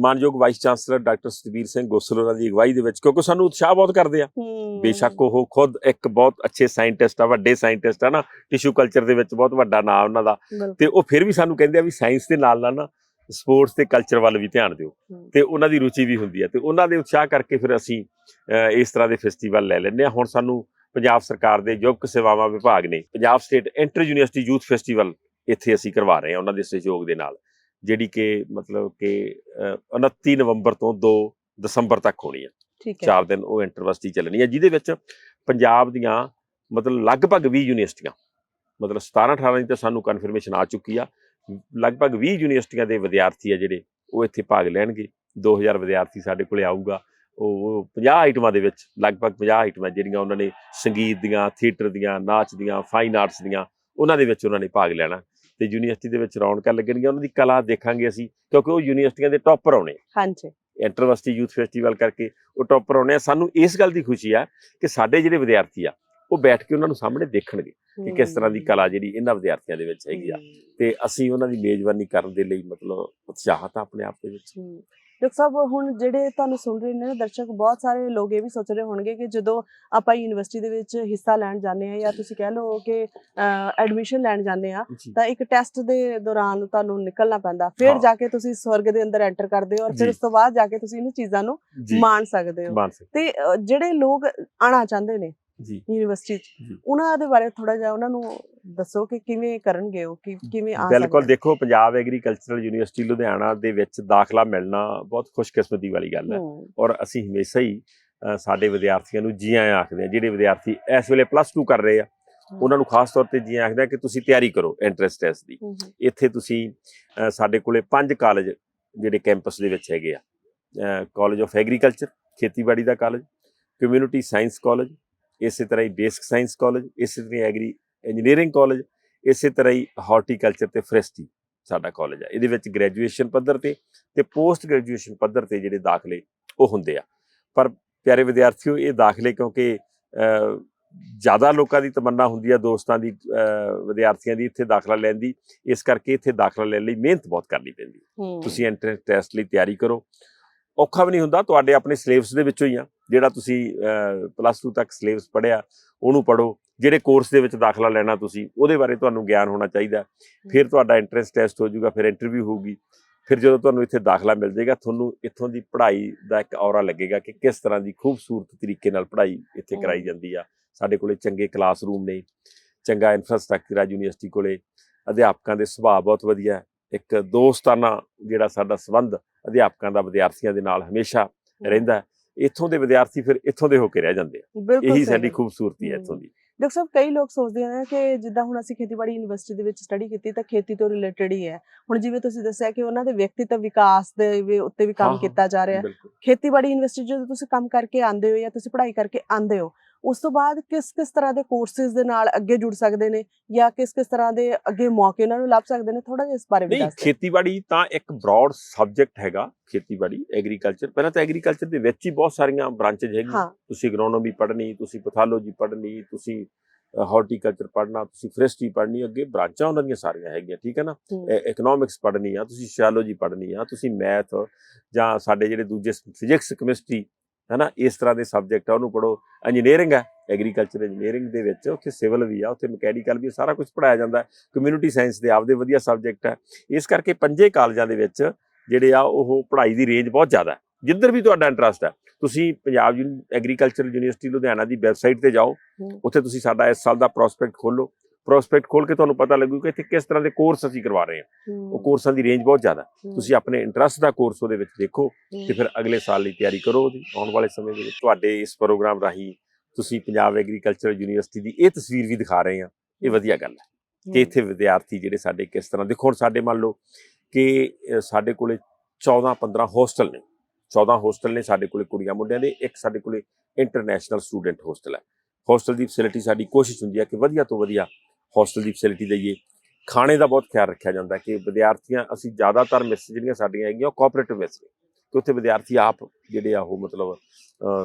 ਮਾਨਯੋਗ vice chancellor doctor Satvir Singh Gosal ਉਹਨਾਂ ਦੀ ਅਗਵਾਈ ਦੇ ਵਿੱਚ ਕਿਉਂਕਿ ਸਾਨੂੰ ਉਤਸ਼ਾਹ ਬਹੁਤ ਕਰਦੇ ਆ ਹੂੰ। ਬੇਸ਼ੱਕ ਉਹ ਖੁਦ ਇੱਕ ਬਹੁਤ ਅੱਛੇ ਸਾਇੰਟਿਸਟ ਆ ਵੱਡੇ ਸਾਇੰਟਿਸਟ ਆ ਨਾ ਟਿਸ਼ੂ ਕਲਚਰ ਦੇ ਵਿੱਚ ਬਹੁਤ ਵੱਡਾ ਨਾਮ ਉਹਨਾਂ ਦਾ। ਤੇ ਉਹ ਫਿਰ ਵੀ ਸਾਨੂੰ ਕਹਿੰਦੇ ਆ ਵੀ ਸਾਇੰਸ ਦੇ ਨਾਲ ਨਾਲ ਨਾ ਸਪੋਰਟਸ ਤੇ ਕਲਚਰ ਵੱਲ ਵੀ ਧਿਆਨ ਦਿਓ। ਹੂੰ। ਤੇ ਉਹਨਾਂ ਦੀ ਰੁਚੀ ਵੀ ਹੁੰਦੀ ਹੈ ਤੇ ਉਹਨਾਂ ਦੇ ਉਤਸ਼ਾਹ ਕਰਕੇ ਫਿਰ ਅਸੀਂ ਇਸ ਤਰ੍ਹਾਂ ਦੇ ਫੈਸਟੀਵਲ ਲੈ ਲੈਂਦੇ ਆ ਹੁਣ ਸਾਨੂੰ ਪੰਜਾਬ ਸਰਕਾਰ ਦੇ ਯੁਵਕ ਸੇਵਾਵਾਂ ਵਿਭਾਗ ਨੇ Punjab state inter university youth festival ਇੱਥੇ ਅਸੀਂ ਕਰਵਾ ਰਹੇ ਹਾਂ ਉਹਨਾਂ ਦੇ ਸਹਿਯੋਗ ਦੇ ਨਾਲ। ਜਿਹੜੀ ਕਿ ਮਤਲਬ ਕਿ ਅਹ, 29 ਨਵੰਬਰ ਤੋਂ 2 ਦਸੰਬਰ ਤੱਕ ਹੋਣੀ ਹੈ। ਠੀਕ ਹੈ। ਚਾਰ ਦਿਨ ਉਹ ਇੰਟਰਵਰਸਿਟੀ ਚੱਲਣੀ ਹੈ ਜਿਹਦੇ ਵਿੱਚ ਪੰਜਾਬ ਦੀਆਂ ਮਤਲਬ ਲਗਭਗ 20 ਯੂਨੀਵਰਸਿਟੀਆਂ ਮਤਲਬ 17 18 ਦੀ ਤਾਂ ਸਾਨੂੰ ਕਨਫਰਮੇਸ਼ਨ ਆ ਚੁੱਕੀ ਆ। ਲਗਭਗ 20 ਯੂਨੀਵਰਸਿਟੀਆਂ ਦੇ ਵਿਦਿਆਰਥੀ ਆ ਜਿਹੜੇ ਉਹ ਇੱਥੇ ਭਾਗ ਲੈਣਗੇ। 2000 ਵਿਦਿਆਰਥੀ ਸਾਡੇ ਕੋਲੇ ਆਊਗਾ। ਉਹ ਉਹ 50 ਆਈਟਮਾਂ ਦੇ ਵਿੱਚ ਲਗਭਗ 50 ਆਈਟਮਾਂ ਜਿਹੜੀਆਂ ਉਹਨਾਂ ਨੇ ਸੰਗੀਤ ਦੀਆਂ ਥੀਏਟਰ ਦੀਆਂ ਨਾਚ ਦੀਆਂ ਫਾਈਨ ਆਰਟਸ ਦੀਆਂ ਉਹਨਾਂ ਦੇ ਵਿੱਚ ਉਹਨਾਂ ਨੇ ਭਾਗ ਲੈਣਾ। ਤੇ ਯੂਨੀਵਰਸਿਟੀ ਦੇ ਵਿੱਚ ਰੌਣਕਾਂ ਲੱਗਣਗੀਆਂ ਉਹਨਾਂ ਦੀ ਕਲਾ ਦੇਖਾਂਗੇ ਅਸੀਂ ਕਿਉਂਕਿ ਉਹ ਯੂਨੀਵਰਸਿਟੀਆਂ ਦੇ ਟੌਪਰ ਆਉਣੇ। ਹਾਂਜੀ। ਇੰਟਰਵਰਸਿਟੀ ਯੂਥ ਫੈਸਟੀਵਲ ਕਰਕੇ ਉਹ ਟੌਪਰ ਆਉਣੇ ਆ। ਸਾਨੂੰ ਇਸ ਗੱਲ ਦੀ ਖੁਸ਼ੀ ਆ ਕਿ ਸਾਡੇ ਜਿਹੜੇ ਵਿਦਿਆਰਥੀ ਆ ਉਹ ਬੈਠ ਕੇ ਉਹਨਾਂ ਨੂੰ ਸਾਹਮਣੇ ਦੇਖਣਗੇ। ਕਿ ਕਿਸ ਤਰ੍ਹਾਂ ਦੀ ਕਲਾ ਜਿਹੜੀ ਇਹਨਾਂ ਵਿਦਿਆਰਥੀਆਂ ਦੇ ਵਿੱਚ ਹੈਗੀ ਆ। ਤੇ ਅਸੀਂ ਉਹਨਾਂ ਦੀ ਮੇਜ਼ਬਾਨੀ ਕਰਨ ਦੇ ਲਈ ਮਤਲਬ ਉਤਸ਼ਾਹਤ ਆ ਆਪਣੇ ਆਪ ਦੇ ਵਿੱਚ। ਡਾਕਟਰ ਸਾਹਿਬ ਹੁਣ ਜਿਹੜੇ ਤੁਹਾਨੂੰ ਸੁਣ ਰਹੇ ਨੇ ਦਰਸ਼ਕ ਬਹੁਤ ਸਾਰੇ ਲੋਕ ਇਹ ਵੀ ਸੋਚ ਰਹੇ ਹੋਣਗੇ ਕਿ ਜਦੋਂ ਆਪਾਂ ਯੂਨੀਵਰਸਿਟੀ ਦੇ ਵਿੱਚ ਹਿੱਸਾ ਲੈਣ ਜਾਂਦੇ ਆ ਜਾਂ ਤੁਸੀਂ ਕਹਿ ਲਓ ਕਿ ਐਡਮਿਸ਼ਨ ਲੈਣ ਜਾਂਦੇ ਆ ਤਾਂ ਇੱਕ ਟੈਸਟ ਦੇ ਦੌਰਾਨ ਤੁਹਾਨੂੰ ਨਿਕਲਣਾ ਪੈਂਦਾ ਫਿਰ। ਜਾ ਕੇ ਤੁਸੀਂ ਸਵਰਗ ਦੇ ਅੰਦਰ ਐਂਟਰ ਕਰਦੇ ਹੋ ਔਰ ਫਿਰ। ਉਸ ਤੋਂ ਬਾਅਦ ਜਾ ਕੇ ਤੁਸੀਂ ਇਹਨਾਂ ਚੀਜ਼ਾਂ ਨੂੰ ਮਾਣ ਸਕਦੇ ਹੋ ਤੇ ਜਿਹੜੇ ਲੋਕ ਆਣਾ ਚਾਹੁੰਦੇ ਨੇ ਜੀ। ਯੂਨੀਵਰਸਿਟੀ 'ਚ। ਉਹਨਾਂ ਦੇ ਬਾਰੇ ਥੋੜਾ ਜਿਹਾ ਉਹਨਾਂ ਨੂੰ ਦੱਸੋ ਕਿ ਕਿਵੇਂ ਕਰਨਗੇ ਉਹ ਕਿ ਕਿਵੇਂ ਆ ਬਿਲਕੁਲ ਦੇਖੋ ਪੰਜਾਬ ਐਗਰੀਕਲਚਰਲ ਯੂਨੀਵਰਸਿਟੀ ਲੁਧਿਆਣਾ ਦੇ ਵਿੱਚ ਦਾਖਲਾ ਮਿਲਣਾ ਬਹੁਤ ਖੁਸ਼ਕਿਸਮਤੀ ਵਾਲੀ ਗੱਲ ਹੈ। ਔਰ ਅਸੀਂ ਹਮੇਸ਼ਾ ਹੀ ਸਾਡੇ ਵਿਦਿਆਰਥੀਆਂ ਨੂੰ ਜੀ ਆਇਆਂ ਆਖਦੇ ਆ ਜਿਹੜੇ ਵਿਦਿਆਰਥੀ ਇਸ ਵੇਲੇ ਪਲੱਸ 2 ਕਰ ਰਹੇ ਆ ਉਹਨਾਂ ਨੂੰ ਖਾਸ ਤੌਰ ਤੇ ਜੀ ਆਖਦੇ ਆ ਕਿ ਤੁਸੀਂ ਤਿਆਰੀ ਕਰੋ ਐਂਟਰੈਂਸ ਟੈਸਟ ਦੀ। ਇੱਥੇ ਤੁਸੀਂ ਸਾਡੇ ਕੋਲੇ ਪੰਜ ਕਾਲਜ ਜਿਹੜੇ ਕੈਂਪਸ ਦੇ ਵਿੱਚ ਹੈਗੇ ਆ। ਕਾਲਜ ਆਫ ਐਗਰੀਕਲਚਰ ਖੇਤੀਬਾੜੀ ਦਾ ਕਾਲਜ ਕਮਿਊਨਿਟੀ ਸਾਇੰਸ ਕਾਲਜ ਇਸੇ ਤਰ੍ਹਾਂ ਹੀ ਬੇਸਿਕ ਸਾਇੰਸ ਕਾਲਜ ਇਸੇ ਤਰ੍ਹਾਂ ਐਗਰੀ ਇੰਜੀਨੀਅਰਿੰਗ ਕਾਲਜ ਇਸੇ ਤਰ੍ਹਾਂ ਹੀ ਹਾਰਟੀਕਲਚਰ ਤੇ ਫਰੈਸਟੀ ਸਾਡਾ ਕਾਲਜ ਹੈ ਇਹਦੇ ਵਿੱਚ ਗ੍ਰੈਜੂਏਸ਼ਨ ਪੱਧਰ ਤੇ ਤੇ ਪੋਸਟ ਗ੍ਰੈਜੂਏਸ਼ਨ ਪੱਧਰ ਤੇ ਜਿਹੜੇ ਦਾਖਲੇ ਉਹ ਹੁੰਦੇ ਆ। ਪਰ ਪਿਆਰੇ ਵਿਦਿਆਰਥੀਓ ਇਹ ਦਾਖਲੇ ਕਿਉਂਕਿ ਜ਼ਿਆਦਾ ਲੋਕਾਂ ਦੀ ਤਮੰਨਾ ਹੁੰਦੀ ਆ ਦੋਸਤਾਂ ਦੀ ਵਿਦਿਆਰਥੀਆਂ ਦੀ ਇੱਥੇ ਦਾਖਲਾ ਲੈਣ ਦੀ। ਇਸ ਕਰਕੇ ਇੱਥੇ ਦਾਖਲਾ ਲੈਣ ਲਈ ਮਿਹਨਤ ਬਹੁਤ ਕਰਨੀ ਪੈਂਦੀ। ਹੈ। ਹੂੰ, ਤੁਸੀਂ ਐਂਟਰੈਂਸ ਟੈਸਟ ਲਈ ਤਿਆਰੀ ਕਰੋ। ਔਖਾ ਵੀ ਨਹੀਂ ਹੁੰਦਾ ਤੁਹਾਡੇ ਆਪਣੇ ਸਿਲੇਬਸ ਦੇ ਵਿੱਚੋਂ ਹੀ ਆ ਜਿਹੜਾ ਤੁਸੀਂ ਪਲੱਸ 2 ਤੱਕ ਸਿਲੇਬਸ ਪੜ੍ਹਿਆ ਉਹਨੂੰ ਪੜੋ ਜਿਹੜੇ ਕੋਰਸ ਦੇ ਵਿੱਚ ਦਾਖਲਾ ਲੈਣਾ ਤੁਸੀਂ ਉਹਦੇ ਬਾਰੇ ਤੁਹਾਨੂੰ ਗਿਆਨ ਹੋਣਾ ਚਾਹੀਦਾ ਫਿਰ ਤੁਹਾਡਾ ਐਂਟਰੈਂਸ ਟੈਸਟ ਹੋ ਜਾਊਗਾ ਫਿਰ ਇੰਟਰਵਿਊ ਹੋਊਗੀ ਫਿਰ ਜਦੋਂ ਤੁਹਾਨੂੰ ਇੱਥੇ ਦਾਖਲਾ ਮਿਲ ਜਾਏਗਾ ਤੁਹਾਨੂੰ ਇੱਥੋਂ ਦੀ ਪੜ੍ਹਾਈ ਦਾ ਇੱਕ ਔਰਾ ਲੱਗੇਗਾ ਕਿ ਕਿਸ ਤਰ੍ਹਾਂ ਦੀ ਖੂਬਸੂਰਤ ਤਰੀਕੇ ਨਾਲ ਪੜ੍ਹਾਈ ਇੱਥੇ। ਕਰਾਈ ਜਾਂਦੀ ਆ ਸਾਡੇ ਕੋਲੇ ਚੰਗੇ ਕਲਾਸਰੂਮ ਨੇ ਚੰਗਾ ਇਨਫਰਾਸਟ੍ਰਕਚਰ ਆ ਯੂਨੀਵਰਸਿਟੀ ਕੋਲੇ ਅਧਿਆਪਕਾਂ ਦੇ ਸੁਭਾਅ ਬਹੁਤ ਵਧੀਆ ਇੱਕ ਦੋਸਤਾਨਾ ਜਿਹੜਾ ਸਾਡਾ ਸੰਬੰਧ ਅਧਿਆਪਕਾਂ ਦਾ ਵਿਦਿਆਰਥੀਆਂ ਦੇ ਨਾਲ ਹਮੇਸ਼ਾ ਰਹਿੰਦਾ ਇੱਥੋਂ ਦੇ ਵਿਦਿਆਰਥੀ ਫਿਰ ਇੱਥੋਂ ਦੇ ਹੋ ਕੇ ਰਹਿ ਜਾਂਦੇ ਆ। ਇਹੀ ਸਾਡੀ। ਖੂਬਸੂਰਤੀ ਹੈ। ਇੱਥੋਂ ਦੀ। ਡਾਕਟਰ ਸਾਹਿਬ ਕਈ ਲੋਕ ਸੋਚਦੇ ਨੇ ਕਿ ਜਿੱਦਾਂ ਹੁਣ ਅਸੀਂ ਖੇਤੀਬਾੜੀ ਯੂਨੀਵਰਸਿਟੀ ਦੇ ਵਿੱਚ ਸਟੱਡੀ ਕੀਤੀ ਤਾਂ ਖੇਤੀ ਤੋਂ ਰਿਲੇਟਡ ਹੀ ਹੈ। ਹੁਣ ਜਿਵੇਂ ਤੁਸੀਂ ਦੱਸਿਆ ਕਿ ਉਹਨਾਂ ਦੇ ਵਿਅਕਤੀਤਵ ਵਿਕਾਸ ਦੇ ਉੱਤੇ ਵੀ ਕੰਮ ਕੀਤਾ ਜਾ ਰਿਹਾ ਹੈ। ਖੇਤੀਬਾੜੀ ਯੂਨੀਵਰਸਿਟੀ ਜਦੋਂ ਤੁਸੀਂ ਕੰਮ ਕਰਕੇ ਆਉਂਦੇ ਹੋ ਜਾਂ ਤੁਸੀਂ ਪੜ੍ਹਾਈ ਕਰਕੇ ਆਉਂਦੇ ਹੋ ਉਸ ਤੋਂ ਬਾਅਦ ਕਿਸ ਕਿਸ ਤਰ੍ਹਾਂ ਦੇ ਕੋਰਸਿਸ ਦੇ ਨਾਲ ਅੱਗੇ ਜੁੜ ਸਕਦੇ ਨੇ ਜਾਂ ਕਿਸ ਕਿਸ ਤਰ੍ਹਾਂ ਦੇ ਅੱਗੇ ਮੌਕੇ ਉਹਨਾਂ ਨੂੰ ਲੱਭ ਸਕਦੇ ਨੇ ਥੋੜਾ ਜਿਹਾ ਇਸ ਬਾਰੇ ਵੀ ਨਹੀਂ ਦੱਸ ਦਿਓ। ਖੇਤੀਬਾੜੀ ਤਾਂ ਇੱਕ ਬ੍ਰੌਡ ਸਬਜੈਕਟ ਹੈਗਾ ਖੇਤੀਬਾੜੀ ਐਗਰੀਕਲਚਰ ਪਹਿਲਾਂ ਤਾਂ ਐਗਰੀਕਲਚਰ ਦੇ ਵਿੱਚ ਹੀ ਬਹੁਤ ਸਾਰੀਆਂ ਬ੍ਰਾਂਚੇਜ ਹੈਗੀਆਂ। ਤੁਸੀਂ ਐਗਰੋਨੋਮੀ ਪੜ੍ਹਨੀ ਤੁਸੀਂ ਪੈਥੋਲੋਜੀ ਪੜ੍ਹਨੀ ਤੁਸੀਂ ਹਾਰਟੀਕਲਚਰ ਪੜ੍ਹਨਾ ਤੁਸੀਂ ਫਰੈਸਟਰੀ ਪੜ੍ਹਨੀ ਅੱਗੇ ਬ੍ਰਾਂਚਾਂ ਉਹਨਾਂ ਦੀਆਂ ਸਾਰੀਆਂ ਹੈਗੀਆਂ ਠੀਕ ਹੈ ਨਾ? ਇਕਨੋਮਿਕਸ ਪੜ੍ਹਨੀ ਆ ਤੁਸੀਂ ਸੋਸ਼ੀਓਲੋਜੀ ਪੜ੍ਹਨੀ ਆ ਤੁਸੀਂ ਮੈਥ ਜਾਂ ਸਾਡੇ ਜਿਹੜੇ ਦੂਜੇ ਫਿਜ਼ਿਕਸ ਕੈਮਿਸਟਰੀ ਹਨਾ ਇਸ ਤਰ੍ਹਾਂ ਦੇ ਸਬਜੈਕਟ ਆ ਉਹਨੂੰ ਪੜੋ ਇੰਜੀਨੀਅਰਿੰਗ ਹੈ ਐਗਰੀਕਲਚਰ ਇੰਜੀਨੀਅਰਿੰਗ ਦੇ ਵਿੱਚ ਉੱਥੇ ਸਿਵਲ ਵੀ ਆ ਉੱਥੇ ਮਕੈਨੀਕਲ ਵੀ ਸਾਰਾ ਕੁਝ ਪੜਾਇਆ ਜਾਂਦਾ ਕਮਿਊਨਿਟੀ ਸਾਇੰਸ ਦੇ ਆਪਦੇ ਵਧੀਆ ਸਬਜੈਕਟ ਹੈ ਇਸ ਕਰਕੇ ਪੰਜੇ ਕਾਲਜਾਂ ਦੇ ਵਿੱਚ ਜਿਹੜੇ ਆ ਉਹ ਪੜ੍ਹਾਈ ਦੀ ਰੇਂਜ ਬਹੁਤ ਜ਼ਿਆਦਾ ਹੈ। ਜਿੱਧਰ ਵੀ ਤੁਹਾਡਾ ਇੰਟਰਸਟ ਹੈ ਤੁਸੀਂ ਪੰਜਾਬ ਐਗਰੀਕਲਚਰਲ ਯੂਨੀਵਰਸਿਟੀ ਲੁਧਿਆਣਾ ਦੀ ਵੈਬਸਾਈਟ ਤੇ ਜਾਓ। ਹੂੰ। ਉੱਥੇ ਤੁਸੀਂ ਸਾਡਾ ਇਸ ਸਾਲ ਦਾ ਪ੍ਰੋਸਪੈਕਟ ਖੋਲੋ ਪ੍ਰੋਸਪੈਕਟ ਖੋਲ ਕੇ ਤੁਹਾਨੂੰ ਪਤਾ ਲੱਗੂ ਕਿ ਇੱਥੇ ਕਿਸ ਤਰ੍ਹਾਂ ਦੇ ਕੋਰਸ ਅਸੀਂ ਕਰਵਾ ਰਹੇ ਹਾਂ। ਉਹ ਹੂੰ, ਕੋਰਸਾਂ ਦੀ ਰੇਂਜ ਬਹੁਤ ਜ਼ਿਆਦਾ। ਹੈ। ਹੂੰ, ਤੁਸੀਂ ਆਪਣੇ ਇੰਟਰਸਟ ਦਾ ਕੋਰਸ ਉਹਦੇ ਵਿੱਚ ਦੇਖੋ ਹੂੰ, ਤੇ ਫਿਰ ਅਗਲੇ ਸਾਲ ਲਈ ਤਿਆਰੀ ਕਰੋ ਉਹਦੀ ਆਉਣ ਵਾਲੇ ਸਮੇਂ ਦੇ ਵਿੱਚ। ਤੁਹਾਡੇ ਇਸ ਪ੍ਰੋਗਰਾਮ ਰਾਹੀਂ ਤੁਸੀਂ ਪੰਜਾਬ ਐਗਰੀਕਲਚਰ ਯੂਨੀਵਰਸਿਟੀ ਦੀ ਇਹ ਤਸਵੀਰ ਵੀ ਦਿਖਾ ਰਹੇ ਆ ਇਹ ਵਧੀਆ ਗੱਲ ਹੈ ਕਿ ਇੱਥੇ ਵਿਦਿਆਰਥੀ ਜਿਹੜੇ ਸਾਡੇ ਕਿਸ ਤਰ੍ਹਾਂ ਦੇਖੋ ਹੁਣ ਸਾਡੇ ਮੰਨ ਲਓ ਕਿ ਸਾਡੇ ਕੋਲੇ 14 15 ਹੋਸਟਲ ਨੇ। 14 ਹੋਸਟਲ ਨੇ ਸਾਡੇ ਕੋਲੇ ਕੁੜੀਆਂ ਮੁੰਡਿਆਂ ਦੇ ਇੱਕ ਸਾਡੇ ਕੋਲੇ ਇੰਟਰਨੈਸ਼ਨਲ ਸਟੂਡੈਂਟ ਹੋਸਟਲ ਹੈ। ਹੋਸਟਲ ਦੀ ਫੈਸਿਲਿਟੀ ਸਾਡੀ ਕੋਸ਼ਿਸ਼ ਹੁੰਦੀ ਹੈ ਕਿ ਵਧੀਆ ਤੋਂ ਵਧੀਆ ਹੋਸਟਲ ਦੀ ਫੈਸਿਲਿਟੀ ਦਈਏ ਖਾਣੇ ਦਾ ਬਹੁਤ ਖਿਆਲ ਰੱਖਿਆ ਜਾਂਦਾ ਕਿ ਵਿਦਿਆਰਥੀਆਂ ਅਸੀਂ ਜ਼ਿਆਦਾਤਰ ਮਿਸ ਜਿਹੜੀਆਂ ਸਾਡੀਆਂ ਹੈਗੀਆਂ ਉਹ ਕੋਆਪਰੇਟਿਵ ਮਿਸ ਨੇ। ਕਿ ਉੱਥੇ ਵਿਦਿਆਰਥੀ ਆਪ ਜਿਹੜੇ ਆ ਉਹ ਮਤਲਬ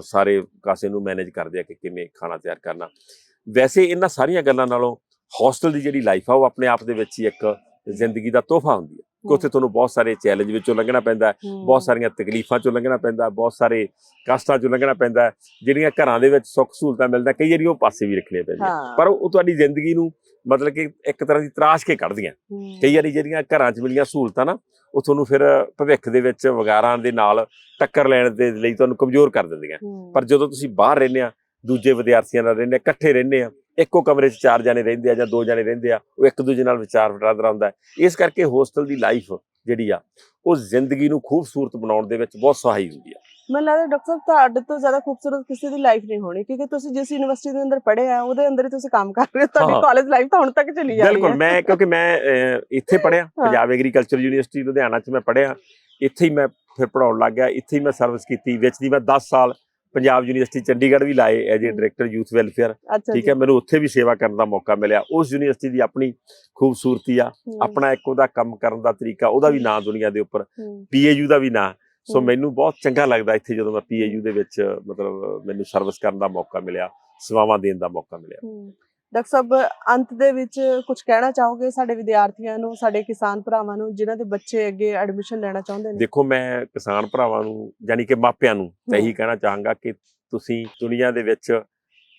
ਸਾਰੇ ਕਾਸੇ ਨੂੰ ਮੈਨੇਜ ਕਰਦੇ ਆ ਕਿ ਕਿਵੇਂ ਖਾਣਾ ਤਿਆਰ ਕਰਨਾ। ਵੈਸੇ ਇਹਨਾਂ ਸਾਰੀਆਂ ਗੱਲਾਂ ਨਾਲੋਂ ਹੋਸਟਲ ਦੀ ਜਿਹੜੀ ਲਾਈਫ ਆ ਉਹ ਆਪਣੇ ਆਪ ਦੇ ਵਿੱਚ ਹੀ ਇੱਕ ਜ਼ਿੰਦਗੀ ਦਾ ਤੋਹਫਾ ਹੁੰਦੀ ਹੈ ਕਿ ਉੱਥੇ ਤੁਹਾਨੂੰ ਬਹੁਤ ਸਾਰੇ ਚੈਲੰਜ ਵਿੱਚੋਂ ਲੰਘਣਾ ਪੈਂਦਾ ਬਹੁਤ ਸਾਰੀਆਂ ਤਕਲੀਫਾਂ ਚੋਂ ਲੰਘਣਾ ਪੈਂਦਾ ਬਹੁਤ ਸਾਰੇ ਕਸ਼ਟਾਂ ਚੋਂ ਲੰਘਣਾ ਪੈਂਦਾ। ਜਿਹੜੀਆਂ ਘਰਾਂ ਦੇ ਵਿੱਚ ਸੁੱਖ ਸਹੂਲਤਾਂ ਮਿਲਦਾ ਕਈ ਵਾਰੀ ਉਹ ਪਾਸੇ ਵੀ ਰੱਖਣੀਆਂ ਪੈਂਦੀਆਂ। ਪਰ ਉਹ ਤੁਹਾਡੀ ਜ਼ਿੰਦਗੀ ਨੂੰ ਮਤਲਬ ਕਿ ਇੱਕ ਤਰ੍ਹਾਂ ਦੀ ਤਰਾਸ਼ ਕੇ ਕੱਢਦੀਆਂ। ਕਈ ਵਾਰੀ ਜਿਹੜੀਆਂ ਘਰਾਂ 'ਚ ਮਿਲੀਆਂ ਸਹੂਲਤਾਂ ਨਾ ਉਹ ਤੁਹਾਨੂੰ ਫਿਰ ਭਵਿੱਖ ਦੇ ਵਿੱਚ ਵਗਾਰਾਂ ਦੇ ਨਾਲ ਟੱਕਰ ਲੈਣ ਦੇ ਲਈ ਤੁਹਾਨੂੰ ਕਮਜ਼ੋਰ ਕਰ ਦਿੰਦੀਆਂ। ਪਰ ਜਦੋਂ ਤੁਸੀਂ ਬਾਹਰ ਰਹਿੰਦੇ ਆ ਦੂਜੇ ਵਿਦਿਆਰਥੀਆਂ ਨਾਲ ਰਹਿੰਦੇ ਆ ਇਕੱਠੇ ਰਹਿੰਦੇ ਆ ਇੱਕੋ ਕਮਰੇ 'ਚ ਚਾਰ ਜਣੇ ਰਹਿੰਦੇ ਆ ਜਾਂ ਦੋ ਜਣੇ ਰਹਿੰਦੇ ਆ ਉਹ ਇੱਕ ਦੂਜੇ ਨਾਲ ਵਿਚਾਰ ਵਟਾਂਦਰਾ ਹੁੰਦਾ ਇਸ ਕਰਕੇ ਹੋਸਟਲ ਦੀ ਲਾਈਫ ਜਿਹੜੀ ਆ ਉਹ ਜ਼ਿੰਦਗੀ ਨੂੰ ਖੂਬਸੂਰਤ ਬਣਾਉਣ ਦੇ ਵਿੱਚ ਬਹੁਤ ਸਹਾਈ ਹੁੰਦੀ ਆ। ਮੈਨੂੰ ਲੱਗਦਾ ਡਾਕਟਰ ਸਾਹਿਬ ਤੁਹਾਡੇ ਤੋਂ ਜ਼ਿਆਦਾ ਖੂਬਸੂਰਤ ਕਿਸੇ ਦੀ ਲਾਈਫ ਨਹੀਂ ਹੋਣੀ ਕਿਉਂਕਿ ਤੁਸੀਂ ਜਿਸ ਯੂਨੀਵਰਸਿਟੀ ਦੇ ਅੰਦਰ ਪੜ੍ਹੇ ਆ ਉਹਦੇ ਅੰਦਰ ਹੀ ਤੁਸੀਂ ਕੰਮ ਕਰ ਰਹੇ ਹੋ ਤੁਹਾਡੀ। ਕਾਲਜ ਲਾਈਫ ਤਾਂ ਹੁਣ ਤੱਕ ਚੱਲੀ ਜਾ ਰਹੀ ਬਿਲਕੁਲ ਹੈ ਮੈਂ ਕਿਉਂਕਿ ਮੈਂ ਇੱਥੇ ਪੜਿਆ ਪੰਜਾਬ ਐਗਰੀਕਲਚਰ ਯੂਨੀਵਰਸਿਟੀ ਲੁਧਿਆਣਾ 'ਚ ਮੈਂ ਪੜਿਆ ਇੱਥੇ ਹੀ ਮੈਂ ਫਿਰ ਪੜਾਉਣ ਲੱਗ ਗਿਆ ਇੱਥੇ ਹੀ ਮੈਂ ਸਰਵਿਸ ਕੀਤੀ ਵਿੱਚ ਦੀ ਮੈਂ 10 ਸਾਲ ਪੰਜਾਬ ਯੂਨੀਵਰਸਿਟੀ ਚੰਡੀਗੜ੍ਹ ਵੀ ਲਾਏ as a. Director youth welfare ਠੀਕ ਹੈ ਮੈਨੂੰ ਉੱਥੇ ਵੀ ਸੇਵਾ ਕਰਨ ਦਾ ਮੌਕਾ ਮਿਲਿਆ ਉਸ ਯੂਨੀਵਰਸਿਟੀ ਦੀ ਆਪਣੀ ਖੂਬਸੂਰਤੀ ਆ ਆਪਣਾ ਇੱਕ ਉਹਦਾ ਕੰਮ ਕਰਨ ਦਾ ਤਰੀਕਾ ਉਹਦਾ ਵੀ ਨਾਂ ਦੁਨੀਆ ਦੇ ਉੱਪਰ ਪੀਏਯੂ ਦਾ ਵੀ ਨਾਂ ਸੋ। ਮੈਨੂੰ ਬਹੁਤ ਚੰਗਾ ਲੱਗਦਾ ਇੱਥੇ ਜਦੋਂ ਮੈਂ ਪੀਏਯੂ ਦੇ ਵਿੱਚ ਮਤਲਬ ਮੈਨੂੰ ਸਰਵਿਸ ਕਰਨ ਦਾ ਮੌਕਾ ਮਿਲਿਆ ਸੇਵਾਵਾਂ ਦੇਣ ਦਾ ਮੌਕਾ ਮਿਲਿਆ। ਡਾਕਟਰ ਸਾਹਿਬ ਅੰਤ ਦੇ ਵਿੱਚ ਕੁਝ ਕਹਿਣਾ ਚਾਹੋਗੇ ਸਾਡੇ ਵਿਦਿਆਰਥੀਆਂ ਨੂੰ ਸਾਡੇ ਕਿਸਾਨ ਭਰਾਵਾਂ ਨੂੰ ਜਿਨ੍ਹਾਂ ਦੇ ਬੱਚੇ ਅੱਗੇ ਐਡਮਿਸ਼ਨ ਲੈਣਾ ਚਾਹੁੰਦੇ ਨੇ ਦੇਖੋ ਮੈਂ ਕਿਸਾਨ ਭਰਾਵਾਂ ਨੂੰ ਯਾਨੀ ਕਿ ਮਾਪਿਆਂ ਨੂੰ ਇਹੀ। ਕਹਿਣਾ ਚਾਹਾਂਗਾ ਕਿ ਤੁਸੀਂ ਦੁਨੀਆ ਦੇ ਵਿੱਚ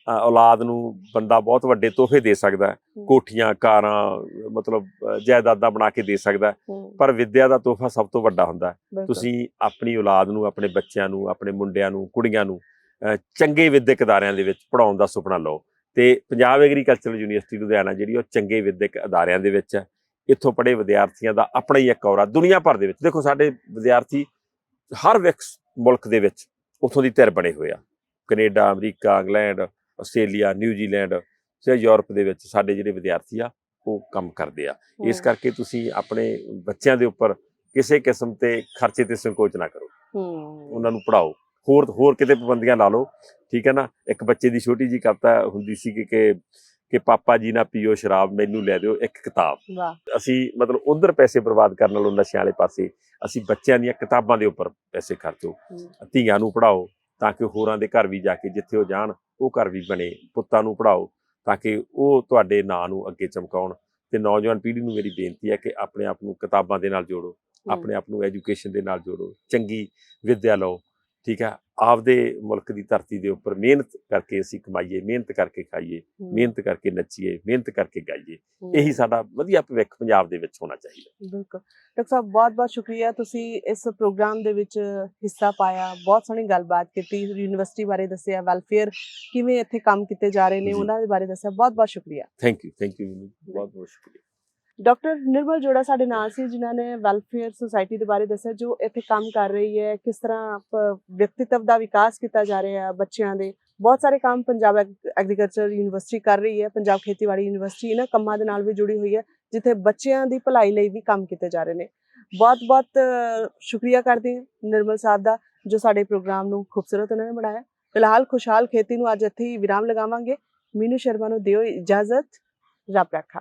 ਔਲਾਦ ਨੂੰ ਬੰਦਾ ਬਹੁਤ ਵੱਡੇ ਤੋਹਫੇ ਦੇ ਸਕਦਾ ਹੈ। ਕੋਠੀਆਂ ਕਾਰਾਂ ਮਤਲਬ ਜਾਇਦਾਦਾਂ ਬਣਾ ਕੇ ਦੇ ਸਕਦਾ ਪਰ ਵਿੱਦਿਆ ਦਾ ਤੋਹਫਾ ਸਭ ਤੋਂ ਵੱਡਾ ਹੁੰਦਾ। ਤੁਸੀਂ ਆਪਣੀ ਔਲਾਦ ਨੂੰ ਆਪਣੇ ਬੱਚਿਆਂ ਨੂੰ ਆਪਣੇ ਮੁੰਡਿਆਂ ਨੂੰ ਕੁੜੀਆਂ ਨੂੰ ਚੰਗੇ ਵਿਦਿਅਕ ਅਦਾਰਿਆਂ ਦੇ ਵਿੱਚ ਪੜਾਉਣ ਦਾ ਸੁਪਨਾ ਲਓ। ਤੇ ਪੰਜਾਬ ਐਗਰੀਕਲਚਰਲ ਯੂਨੀਵਰਸਿਟੀ ਲੁਧਿਆਣਾ ਜਿਹੜੀ ਉਹ ਚੰਗੇ ਵਿਦਿਅਕ ਅਦਾਰਿਆਂ ਦੇ ਵਿੱਚ ਹੈ। ਇੱਥੋਂ ਪੜ੍ਹੇ ਵਿਦਿਆਰਥੀਆਂ ਦਾ ਆਪਣਾ ਹੀ ਇੱਕ ਔਰਾ ਦੁਨੀਆ ਭਰ ਦੇ ਵਿੱਚ। ਦੇਖੋ ਸਾਡੇ ਵਿਦਿਆਰਥੀ ਹਰ ਵਿਕਸ ਮੁਲਕ ਦੇ ਵਿੱਚ ਉੱਥੋਂ ਦੀ ਧਿਰ ਬਣੇ ਹੋਏ ਆ। Canada America England Australia New Zealand ਤੇ ਯੂਰਪ ਦੇ ਵਿੱਚ ਸਾਡੇ ਜਿਹੜੇ ਵਿਦਿਆਰਥੀ ਆ ਉਹ ਕੰਮ ਕਰਦੇ ਆ। ਇਸ ਕਰਕੇ ਤੁਸੀਂ ਆਪਣੇ ਬੱਚਿਆਂ ਦੇ ਉੱਪਰ ਕਿਸੇ ਕਿਸਮ ਤੇ ਖਰਚੇ ਤੇ ਸੰਕੋਚ ਨਾ ਕਰੋ। ਹੂੰ, ਉਹਨਾਂ ਨੂੰ ਪੜਾਓ ਹੋਰ ਹੋਰ ਕਿਤੇ ਪਾਬੰਦੀਆਂ ਲਾ ਲਓ ਠੀਕ ਹੈ ਨਾ? ਇੱਕ ਬੱਚੇ ਦੀ ਛੋਟੀ ਜੀ ਕਵਿਤਾ ਹੁੰਦੀ ਸੀ ਕਿ ਕਿ ਕਿ ਪਾਪਾ ਜੀ ਨਾ ਪੀਓ ਸ਼ਰਾਬ ਮੈਨੂੰ ਲੈ ਦਿਓ ਇੱਕ ਕਿਤਾਬ। ਅਸੀਂ ਮਤਲਬ ਉਧਰ ਪੈਸੇ ਬਰਬਾਦ ਕਰਨ ਨਾਲੋਂ ਨਸ਼ਿਆਂ ਵਾਲੇ ਪਾਸੇ ਅਸੀਂ ਬੱਚਿਆਂ ਦੀਆਂ ਕਿਤਾਬਾਂ ਦੇ ਉੱਪਰ ਪੈਸੇ ਖਰਚੋ। ਧੀਆਂ ਨੂੰ ਪੜਾਓ ਤਾਂ ਕਿ ਹੋਰਾਂ ਦੇ ਘਰ ਵੀ ਜਾ ਕੇ ਜਿੱਥੇ ਉਹ ਜਾਣ ਉਹ ਘਰ ਵੀ ਬਣੇ ਪੁੱਤਾਂ ਨੂੰ ਪੜਾਓ ਤਾਂ ਕਿ ਉਹ ਤੁਹਾਡੇ ਨਾਂ ਨੂੰ ਅੱਗੇ ਚਮਕਾਉਣ। ਤੇ ਨੌਜਵਾਨ ਪੀੜ੍ਹੀ ਨੂੰ ਮੇਰੀ ਬੇਨਤੀ ਹੈ ਕਿ ਆਪਣੇ ਆਪ ਨੂੰ ਕਿਤਾਬਾਂ ਦੇ ਨਾਲ ਜੋੜੋ ਆਪਣੇ ਆਪ ਨੂੰ ਐਜੂਕੇਸ਼ਨ ਦੇ ਨਾਲ ਜੋੜੋ ਚੰਗੀ ਵਿੱਦਿਆ ਲਓ ਠੀਕ ਹੈ? ਆਪਦੇ ਮੁਲਕ ਦੀ ਧਰਤੀ ਦੇ ਉੱਪਰ ਮਿਹਨਤ ਕਰਕੇ ਅਸੀਂ ਕਮਾਈਏ ਮਿਹਨਤ ਕਰਕੇ ਖਾਈਏ ਮਿਹਨਤ ਕਰਕੇ ਨੱਚੀਏ ਮਿਹਨਤ ਕਰਕੇ ਗਾਈਏ ਇਹੀ ਸਾਡਾ ਵਧੀਆ ਭਵਿੱਖ ਪੰਜਾਬ ਦੇ ਵਿੱਚ ਹੋਣਾ ਚਾਹੀਦਾ। ਬਿਲਕੁਲ। ਡਾਕਟਰ ਸਾਹਿਬ ਬਹੁਤ ਬਹੁਤ ਸ਼ੁਕਰੀਆ। ਤੁਸੀਂ ਇਸ ਪ੍ਰੋਗਰਾਮ ਦੇ ਵਿੱਚ ਹਿੱਸਾ ਪਾਇਆ ਬਹੁਤ ਸੋਹਣੀ ਗੱਲਬਾਤ ਕੀਤੀ ਯੂਨੀਵਰਸਿਟੀ ਬਾਰੇ ਦੱਸਿਆ ਵੈਲਫੇਅਰ ਕਿਵੇਂ ਇੱਥੇ ਕੰਮ ਕੀਤੇ ਜਾ ਰਹੇ ਨੇ। ਉਹਨਾਂ ਦੇ ਬਾਰੇ ਦੱਸਿਆ। ਬਹੁਤ ਬਹੁਤ ਸ਼ੁਕਰੀਆ। ਥੈਂਕ ਯੂ ਥੈਂਕ ਯੂ ਬਹੁਤ ਬਹੁਤ ਸ਼ੁਕਰੀਆ। ਡਾਕਟਰ ਨਿਰਮਲ ਜੋੜਾ ਸਾਡੇ ਨਾਲ ਸੀ, ਜਿਨ੍ਹਾਂ ਨੇ ਵੈਲਫੇਅਰ ਸੁਸਾਇਟੀ ਦੇ ਬਾਰੇ ਦੱਸਿਆ, ਜੋ ਇੱਥੇ ਕੰਮ ਕਰ ਰਹੀ ਹੈ, ਕਿਸ ਤਰ੍ਹਾਂ ਪ- ਵਿਅਕਤੀਤਵ ਦਾ ਵਿਕਾਸ ਕੀਤਾ ਜਾ ਰਿਹਾ ਹੈ ਬੱਚਿਆਂ ਦੇ। ਬਹੁਤ ਸਾਰੇ ਕੰਮ ਪੰਜਾਬ ਐਗਰੀਕਲਚਰ ਯੂਨੀਵਰਸਿਟੀ ਕਰ ਰਹੀ ਹੈ, ਪੰਜਾਬ ਖੇਤੀਬਾੜੀ ਯੂਨੀਵਰਸਿਟੀ ਇਹਨਾਂ ਕੰਮਾਂ ਦੇ ਨਾਲ ਵੀ ਜੁੜੀ ਹੋਈ ਹੈ, ਜਿੱਥੇ ਬੱਚਿਆਂ ਦੀ ਭਲਾਈ ਲਈ ਵੀ ਕੰਮ ਕੀਤੇ ਜਾ ਰਹੇ ਨੇ। ਬਹੁਤ ਬਹੁਤ ਸ਼ੁਕਰੀਆ ਕਰਦੇ ਹਾਂ ਨਿਰਮਲ ਸਾਹਿਬ ਦਾ, ਜੋ ਸਾਡੇ ਪ੍ਰੋਗਰਾਮ ਨੂੰ ਖੂਬਸੂਰਤ ਉਹਨਾਂ ਨੇ ਬਣਾਇਆ। ਫਿਲਹਾਲ ਖੁਸ਼ਹਾਲ ਖੇਤੀ ਨੂੰ ਅੱਜ ਇੱਥੇ ਹੀ ਵਿਰਾਮ ਲਗਾਵਾਂਗੇ। ਮੀਨੂ ਸ਼ਰਮਾ ਨੂੰ ਦਿਓ ਇਜਾਜ਼ਤ। ਰੱਬ ਰੱਖਾ।